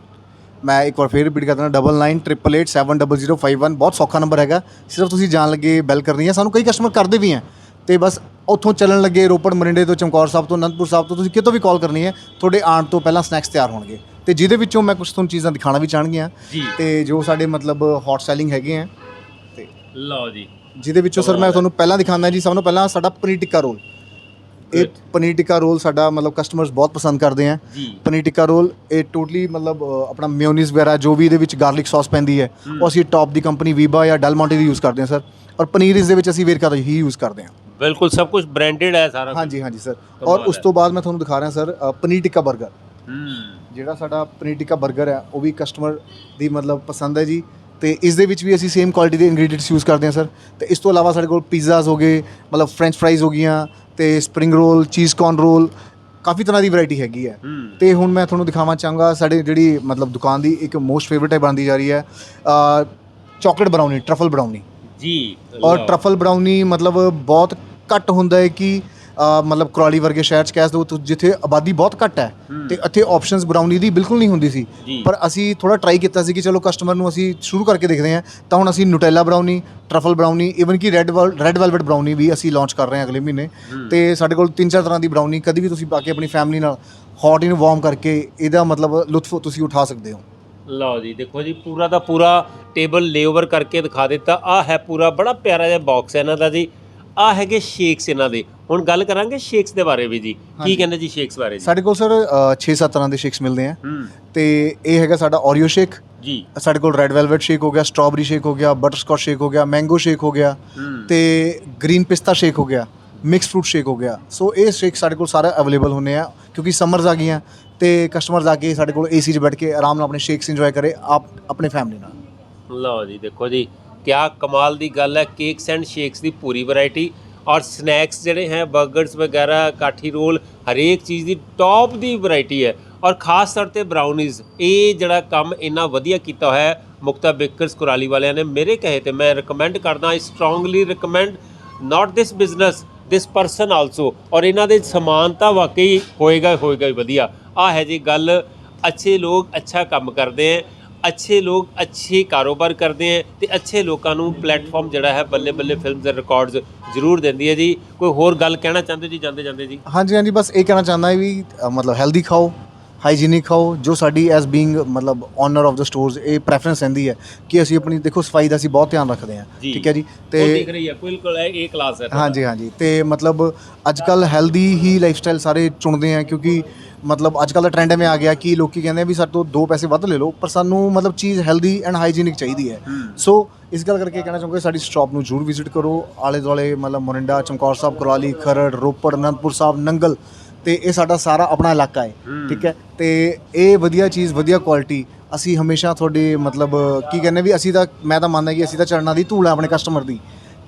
ਮੈਂ ਇੱਕ ਵਾਰ ਫੇਰ ਰਿਪੀਟ ਕਰਦਾ 9988870051 ਬਹੁਤ ਸੌਖਾ ਨੰਬਰ ਹੈਗਾ। ਸਿਰਫ ਤੁਸੀਂ ਜਾਣ ਲੱਗੇ ਬੈਲ ਕਰਨੀ ਹੈ ਸਾਨੂੰ ਕਈ ਕਸਟਮਰ ਕਰਦੇ ਵੀ ਹੈ। ਤੇ ਬਸ ਉੱਥੋਂ ਚੱਲਣ ਲੱਗੇ ਰੋਪੜ ਮਰਿੰਡੇ ਤੋਂ ਚਮਕੌਰ ਸਾਹਿਬ ਤੋਂ ਅਨੰਦਪੁਰ ਸਾਹਿਬ ਤੋਂ ਤੁਸੀਂ ਕਿਤੋਂ ਵੀ ਕਾਲ ਕਰਨੀ ਹੈ ਤੁਹਾਡੇ ਆਉਣ ਤੋਂ ਪਹਿਲਾਂ ਸਨੈਕਸ ਤਿਆਰ ਹੋਣਗੇ। ਤੇ ਜਿਹਦੇ ਵਿੱਚੋਂ ਮੈਂ ਕੁਝ ਤੁਹਾਨੂੰ ਚੀਜ਼ਾਂ ਦਿਖਾਣਾ ਵੀ ਚਾਹਣਗੀਆਂ। ਤੇ ਜੋ ਸਾਡੇ ਮਤਲਬ ਹੌਟ ਸੈਲਿੰਗ ਹੈਗੇ ਆ ਤੇ ਲਓ ਜੀ। ਜਿਹਦੇ ਵਿੱਚੋਂ ਸਰ ਮੈਂ ਤੁਹਾਨੂੰ ਪਹਿਲਾਂ ਦਿਖਾਉਂਦਾ ਜੀ ਸਭ ਤੋਂ ਪਹਿਲਾਂ ਸਾਡਾ ਪਨੀਰ ਟਿੱਕਾ ਰੋਲ ਇਹ ਪਨੀਰ ਟਿੱਕਾ ਰੋਲ ਸਾਡਾ ਮਤਲਬ ਕਸਟਮਰਸ ਬਹੁਤ ਪਸੰਦ ਕਰਦੇ ਆ। ਪਨੀਰ ਟਿੱਕਾ ਰੋਲ ਇਹ ਟੋਟਲੀ ਮਤਲਬ ਅ, ਆਪਣਾ ਮਿਓਨੀਜ਼ ਵਗੈਰਾ ਜੋ ਵੀ ਇਹਦੇ ਵਿੱਚ ਗਾਰਲਿਕ ਸੌਸ ਪੈਂਦੀ ਹੈ ਉਹ ਅਸੀਂ ਟੌਪ ਦੀ ਕੰਪਨੀ ਵੀਬਾ ਜਾਂ ਡੈਲ ਮੌਂਟੇ ਦੀ ਯੂਜ਼ ਕਰਦੇ ਹਾਂ ਸਰ ਔਰ ਪਨੀਰ ਇਸ ਦੇ ਵਿੱਚ ਅਸੀਂ ਵੇਰਕਾ ਹੀ ਯੂਜ਼ ਕਰਦੇ ਹਾਂ। ਬਿਲਕੁਲ ਸਭ ਕੁਝ ਬ੍ਰਾਂਡਡ ਹੈ ਸਾਰਾ। ਹਾਂਜੀ ਹਾਂਜੀ ਸਰ ਔਰ ਉਸ। ਤੋਂ ਬਾਅਦ ਮੈਂ ਤੁਹਾਨੂੰ ਦਿਖਾ ਰਿਹਾ ਸਰ ਅ, ਪਨੀਰ ਟਿੱਕਾ 버ਗਰ ਹੂੰ। ਜਿਹੜਾ ਸਾਡਾ ਪਨੀਰ ਟਿੱਕਾ 버ਗਰ ਹੈ ਉਹ ਵੀ ਕਸਟਮਰ ਦੀ ਮਤਲਬ ਪਸੰਦ ਹੈ ਜੀ। ਤੇ ਇਸ ਦੇ ਵਿੱਚ ਵੀ ਅਸੀਂ ਸੇਮ ਕੁਆਲਿਟੀ ਦੇ ਇੰਗਰੀਡੀਐਂਟਸ ਯੂਜ਼ ਕਰਦੇ ਹਾਂ ਸਰ ਤੇ ਇਸ ਤੋਂ ਇਲਾਵਾ ਸਾਡੇ ਕੋਲ ਪੀਜ਼ਾਸ ਹੋ ਗਏ ਮਤਲਬ ਫ੍ਰੈਂਚ ਫਰਾਈਜ਼ ਹੋ ਗਈਆਂ ਤੇ spring roll cheese corn roll ਕਾਫੀ ਤਰ੍ਹਾਂ ਦੀ ਵੈਰਾਈਟੀ ਹੈਗੀ ਹੈ। ਤੇ ਹੁਣ ਮੈਂ ਤੁਹਾਨੂੰ ਦਿਖਾਵਾਂ ਚਾਹਾਂਗਾ ਸਾਡੇ ਜਿਹੜੀ ਮਤਲਬ ਦੁਕਾਨ ਦੀ ਇੱਕ ਮੋਸਟ ਫੇਵਰਟ ਹੈ ਬਣਦੀ ਜਾ ਰਹੀ ਹੈ ਚਾਕਲੇਟ ਬਰਾਊਨੀ ਟਰਫਲ ਬਰਾਊਨੀ ਜੀ। ਔਰ। ਟਰਫਲ ਬਰਾਊਨੀ ਮਤਲਬ ਬਹੁਤ ਘੱਟ ਹੁੰਦਾ ਹੈ ਕਿ ਮਤਲਬ ਕੁਰਾਲੀ ਵਰਗੇ ਸ਼ਹਿਰ ਚ ਕਹਿ ਦੋ ਜਿੱਥੇ ਆਬਾਦੀ ਬਹੁਤ ਘੱਟ ਹੈ। ਤੇ ਇੱਥੇ ਆਪਸ਼ਨਸ ਬਰਾਊਨੀ ਦੀ ਬਿਲਕੁਲ ਨਹੀਂ ਹੁੰਦੀ ਸੀ। ਪਰ ਅਸੀਂ ਥੋੜਾ ਟਰਾਈ ਕੀਤਾ ਸੀ ਕਿ ਚਲੋ ਕਸਟਮਰ ਨੂੰ ਅਸੀਂ ਸ਼ੁਰੂ ਕਰਕੇ ਦੇਖਦੇ ਹਾਂ। ਤਾਂ ਹੁਣ ਅਸੀਂ Nutella brownie truffle brownie even ਕਿ ਰੈੱਡ ਰੈੱਡ ਵੈਲਵਟ ਬਰਾਊਨੀ ਵੀ ਅਸੀਂ ਲਾਂਚ ਕਰ ਰਹੇ ਹਾਂ ਅਗਲੇ ਮਹੀਨੇ। ਤੇ ਸਾਡੇ ਕੋਲ ਤਿੰਨ ਚਾਰ ਤਰ੍ਹਾਂ ਦੀ ਬਰਾਊਨੀ ਕਦੀ ਵੀ ਤੁਸੀਂ ਪਾ ਕੇ ਆਪਣੀ ਫੈਮਿਲੀ ਨਾਲ ਹੌਟ ਇਨ ਵਾਰਮ ਕਰਕੇ ਇਹਦਾ ਮਤਲਬ ਲੁਤਫ ਤੁਸੀਂ ਉਠਾ ਸਕਦੇ ਹੋ। ਲਓ ਜੀ ਦੇਖੋ ਜੀ ਪੂਰਾ ਦਾ ਪੂਰਾ ਟੇਬਲ ਲੇਓਵਰ ਕਰਕੇ ਦਿਖਾ ਦਿੱਤਾ। ਆ ਹੈ ਪੂਰਾ ਬੜਾ ਪਿਆਰਾ ਜਿਹਾ ਬਾਕਸ ਹੈ ਇਹਨਾਂ ਦਾ ਜੀ। ਆ ਹੈਗੇ ਸ਼ੇਕਸ ਇਹਨਾਂ ਦੇ। ਹੁਣ ਗੱਲ ਕਰਾਂਗੇ ਸ਼ੇਕਸ ਦੇ ਬਾਰੇ ਵੀ ਜੀ। ਕੀ। ਕਹਿੰਦੇ ਜੀ ਸ਼ੇਕਸ ਬਾਰੇ ਜੀ? ਸਾਡੇ ਕੋਲ ਸਰ 6-7 ਤਰ੍ਹਾਂ ਦੇ ਸ਼ੇਕਸ ਮਿਲਦੇ ਆ। ਹੂੰ। ਤੇ ਇਹ ਹੈਗਾ ਸਾਡਾ ਓਰੀਓ ਸ਼ੇਕ ਜੀ। ਸਾਡੇ ਕੋਲ ਰੈੱਡ ਵੈਲਵਟ ਸ਼ੇਕ ਹੋ ਗਿਆ ਸਟ੍ਰਾਬੇਰੀ ਸ਼ੇਕ ਹੋ ਗਿਆ ਬਟਰਸਕੌਚ ਸ਼ੇਕ ਹੋ ਗਿਆ ਮੈਂਗੋ ਸ਼ੇਕ ਹੋ ਗਿਆ ਤੇ ਗ੍ਰੀਨ ਪਿਸਤਾ ਸ਼ੇਕ ਹੋ ਗਿਆ ਮਿਕਸ ਫਰੂਟ ਸ਼ੇਕ ਹੋ ਗਿਆ। ਸੋ ਇਹ ਸ਼ੇਕ ਸਾਡੇ ਕੋਲ ਸਾਰੇ ਅਵੇਲੇਬਲ ਹੁੰਨੇ ਆ ਕਿਉਂਕਿ ਸਮਰਸ ਆ ਗਈਆਂ ਤੇ ਕਸਟਮਰਸ ਆ ਕੇ ਸਾਡੇ ਕੋਲ ਏਸੀ 'ਚ ਬੈਠ ਕੇ ਆਰਾਮ ਨਾਲ ਆਪਣੇ ਸ਼ੇਕਸ ਇੰਜੋਏ ਕਰੇ ਆਪ ਆਪਣੇ ਫੈਮਿਲੀ ਨਾਲ। ਲਓ ਜੀ ਦੇਖੋ ਜੀ ਕਿਆ ਕਮਾਲ ਦੀ ਗੱਲ ਹੈ ਕੇਕਸ ਐਂਡ ਸ਼ੇਕਸ ਦੀ ਪੂਰੀ ਵੈਰਾਈਟੀ ਔਰ ਸਨੈਕਸ ਜਿਹੜੇ ਹੈ ਬਰਗਰਸ ਵਗੈਰਾ, ਕਾਠੀ ਰੋਲ, ਹਰੇਕ ਚੀਜ਼ ਦੀ ਟੌਪ ਦੀ ਵੈਰਾਈਟੀ ਹੈ। ਔਰ ਖਾਸ ਤੌਰ ਤੇ ਬਰਾਊਨੀਜ਼ ਇਹ ਜਿਹੜਾ ਕੰਮ ਇੰਨਾ ਵਧੀਆ ਕੀਤਾ ਹੋਇਆ ਹੈ, ਮੁਕਤਾ ਬੇਕਰਸ ਕੁਰਾਲੀ ਵਾਲਿਆਂ ਨੇ ਮੇਰੇ ਕਹੇ ਤੇ ਮੈਂ ਰეკਮੈਂਡ ਕਰਦਾ I strongly recommend not this business this person also ਔਰ ਇਹਨਾਂ ਦੇ ਸਮਾਨ ਤਾਂ ਵਾਕਈ ਹੋਏਗਾ ਹੋਏਗਾ ਵਧੀਆ। ਆਹ ਹੈ ਜੀ ਗੱਲ, ਅੱਛੇ ਲੋਕ ਅੱਛਾ ਕੰਮ ਕਰਦੇ ਆ ਅੱਛੇ ਲੋਕ ਅੱਛੇ ਕਾਰੋਬਾਰ ਕਰਦੇ ਹੈ ਤੇ ਅੱਛੇ ਲੋਕਾਂ ਨੂੰ ਪਲੇਟਫਾਰਮ ਜਿਹੜਾ ਹੈ ਬੱਲੇ ਬੱਲੇ ਫਿਲਮਸ ਦੇ ਰਿਕਾਰਡਸ ਜ਼ਰੂਰ ਦਿੰਦੀ ਹੈ ਜੀ। ਕੋਈ ਹੋਰ ਗੱਲ ਕਹਿਣਾ ਚਾਹੁੰਦੇ ਜੀ? ਜਾਂਦੇ ਜਾਂਦੇ ਜੀ। ਹਾਂਜੀ ਹਾਂਜੀ ਬਸ ਇਹ ਕਹਿਣਾ ਚਾਹੁੰਦਾ ਵੀ ਅ, ਮਤਲਬ ਹੈਲਦੀ ਖਾਓ। ਹਾਈਜੀਨਿਕ ਖਾਓ ਜੋ ਸਾਡੀ ਐਸ ਬੀਇੰਗ ਮਤਲਬ ਓਨਰ ਆਫ ਦਾ ਸਟੋਰਸ ਇਹ ਪ੍ਰੈਫਰੈਂਸ ਰਹਿੰਦੀ ਹੈ ਕਿ ਅਸੀਂ ਆਪਣੀ ਦੇਖੋ ਸਫ਼ਾਈ ਦਾ ਅਸੀਂ ਬਹੁਤ ਧਿਆਨ ਰੱਖਦੇ ਹਾਂ ਜੀ। ਠੀਕ ਹੈ ਜੀ ਉਹ ਦੇਖ ਰਹੀ ਹੈ ਬਿਲਕੁਲ ਇਹ ਇਹ ਕਲਾਸ ਹੈ ਤੁਹਾਡਾ। ਹਾਂਜੀ ਹਾਂਜੀ ਤੇ ਮਤਲਬ ਅੱਜ ਕੱਲ ਹੈਲਦੀ ਹੀ ਲਾਈਫਸਟਾਈਲ ਸਾਰੇ ਚੁਣਦੇ ਆ ਕਿਉਂਕਿ ਮਤਲਬ ਅੱਜ ਕੱਲ ਦਾ ਟ੍ਰੈਂਡ ਐਵੇਂ ਆ ਗਿਆ ਕਿ ਲੋਕੀ ਕਹਿੰਦੇ ਆ ਵੀ ਸਾਡੇ ਤੋਂ ਦੋ ਪੈਸੇ ਵੱਧ ਲੈ ਲਓ ਪਰ ਸਾਨੂੰ ਮਤਲਬ ਚੀਜ਼ ਹੈਲਦੀ ਐਂਡ ਹਾਈਜੀਨਿਕ ਚਾਹੀਦੀ ਹੈ ਹੂੰ। ਸੋ ਇਸ ਗੱਲ ਕਰਕੇ ਕਹਿਣਾ ਚਾਹੂੰਗਾ ਸਾਡੀ ਸ਼ਾਪ ਨੂੰ ਜ਼ਰੂਰ ਵਿਜ਼ਿਟ ਕਰੋ ਆਲੇ ਦੁਆਲੇ ਮਤਲਬ ਮੋਰਿੰਡਾ ਚਮਕੌਰ ਸਾਹਿਬ ਕੁਰਾਲੀ ਖਰੜ ਰੋਪੜ ਅਨੰਦਪੁਰ ਸਾਹਿਬ ਨੰਗਲ ਤੇ ਇਹ ਸਾਡਾ ਸਾਰਾ ਆਪਣਾ ਇਲਾਕਾ ਹੈ। ਠੀਕ ਹੈ? ਤੇ ਇਹ ਵਧੀਆ ਚੀਜ਼ ਵਧੀਆ ਕੁਆਲਿਟੀ ਅਸੀਂ ਹਮੇਸ਼ਾ ਤੁਹਾਡੇ ਮਤਲਬ ਕੀ ਕਹਿੰਦੇ ਵੀ ਅਸੀਂ ਤਾਂ ਮੈਂ ਤਾਂ ਮੰਨਦਾ ਕਿ ਅਸੀਂ ਤਾਂ ਚਰਨਾਂ ਦੀ ਧੂਲ ਹੈ ਆਪਣੇ ਕਸਟਮਰ ਦੀ।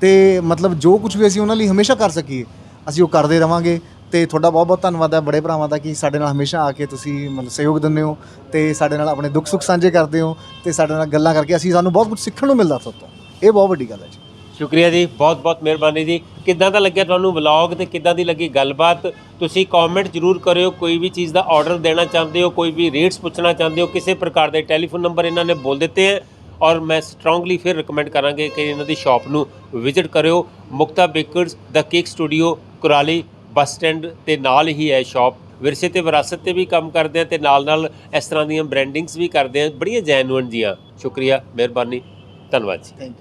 ਤੇ ਮਤਲਬ ਜੋ ਕੁਝ ਵੀ ਅਸੀਂ ਉਹਨਾਂ ਲਈ ਹਮੇਸ਼ਾ ਕਰ ਸਕੀਏ ਅਸੀਂ ਉਹ ਕਰਦੇ ਰਵਾਂਗੇ। ਤੇ ਤੁਹਾਡਾ ਬਹੁਤ ਬਹੁਤ ਧੰਨਵਾਦ ਹੈ ਬੜੇ ਭਰਾਵਾਂ ਦਾ ਕਿ ਸਾਡੇ ਨਾਲ ਹਮੇਸ਼ਾ ਆ ਕੇ ਤੁਸੀਂ ਮਤਲਬ ਸਹਿਯੋਗ ਦਿੰਦੇ ਹੋ ਤੇ ਸਾਡੇ ਨਾਲ ਆਪਣੇ ਦੁੱਖ ਸੁੱਖ ਸਾਂਝੇ ਕਰਦੇ ਹੋ ਤੇ ਸਾਡੇ ਨਾਲ ਗੱਲਾਂ ਕਰਕੇ ਅਸੀਂ ਸਾਨੂੰ ਬਹੁਤ ਕੁਝ ਸਿੱਖਣ ਨੂੰ ਮਿਲਦਾ ਤੁਹਾਡੇ ਤੋਂ। ਇਹ ਬਹੁਤ ਵੱਡੀ ਗੱਲ ਹੈ ਜੀ। ਸ਼ੁਕਰੀਆ ਜੀ, ਬਹੁਤ ਬਹੁਤ ਮਿਹਰਬਾਨੀ ਜੀ। ਕਿੱਦਾਂ ਦਾ ਲੱਗਿਆ ਤੁਹਾਨੂੰ ਵਲੌਗ ਤੇ ਕਿੱਦਾਂ ਦੀ ਲੱਗੀ ਗੱਲਬਾਤ? ਤੁਸੀਂ ਕਮੈਂਟ ਜਰੂਰ ਕਰਿਓ, ਕੋਈ ਵੀ ਚੀਜ਼ ਦਾ ਆਰਡਰ ਦੇਣਾ ਚਾਹੁੰਦੇ ਹੋ, ਕੋਈ ਵੀ ਰੇਟਸ ਪੁੱਛਣਾ ਚਾਹੁੰਦੇ ਹੋ, ਕਿਸੇ ਪ੍ਰਕਾਰ ਦੇ ਟੈਲੀਫੋਨ ਨੰਬਰ ਇਹਨਾਂ ਨੇ ਬੋਲ ਦਿੱਤੇ ਹੈ। ਔਰ ਮੈਂ ਸਟਰੋਂਗਲੀ ਫਿਰ ਰეკਮੈਂਡ ਕਰਾਂਗੇ ਕਿ ਇਹਨਾਂ ਦੀ ਸ਼ਾਪ ਨੂੰ ਵਿਜ਼ਿਟ ਕਰਿਓ। ਮੁਕਤਾ ਬੇਕਰਸ ਦਾ cake studio Kurali bus stand ਤੇ ਨਾਲ ਹੀ ਹੈ ਸ਼ਾਪ ਵਿਰਸੇ ਤੇ ਵਿਰਾਸਤ ਤੇ ਵੀ ਕੰਮ ਕਰਦੇ ਆ ਤੇ ਨਾਲ ਨਾਲ ਇਸ ਤਰ੍ਹਾਂ ਦੀਆਂ ਬ੍ਰਾਂਡਿੰਗਸ ਵੀ ਕਰਦੇ ਆ। ਬੜੀਆਂ ਜੈਨੂਇਨ ਜੀਆਂ। ਸ਼ੁਕਰੀਆ, ਮਿਹਰਬਾਨੀ। ਧੰਨਵਾਦ ਜੀ। Thank you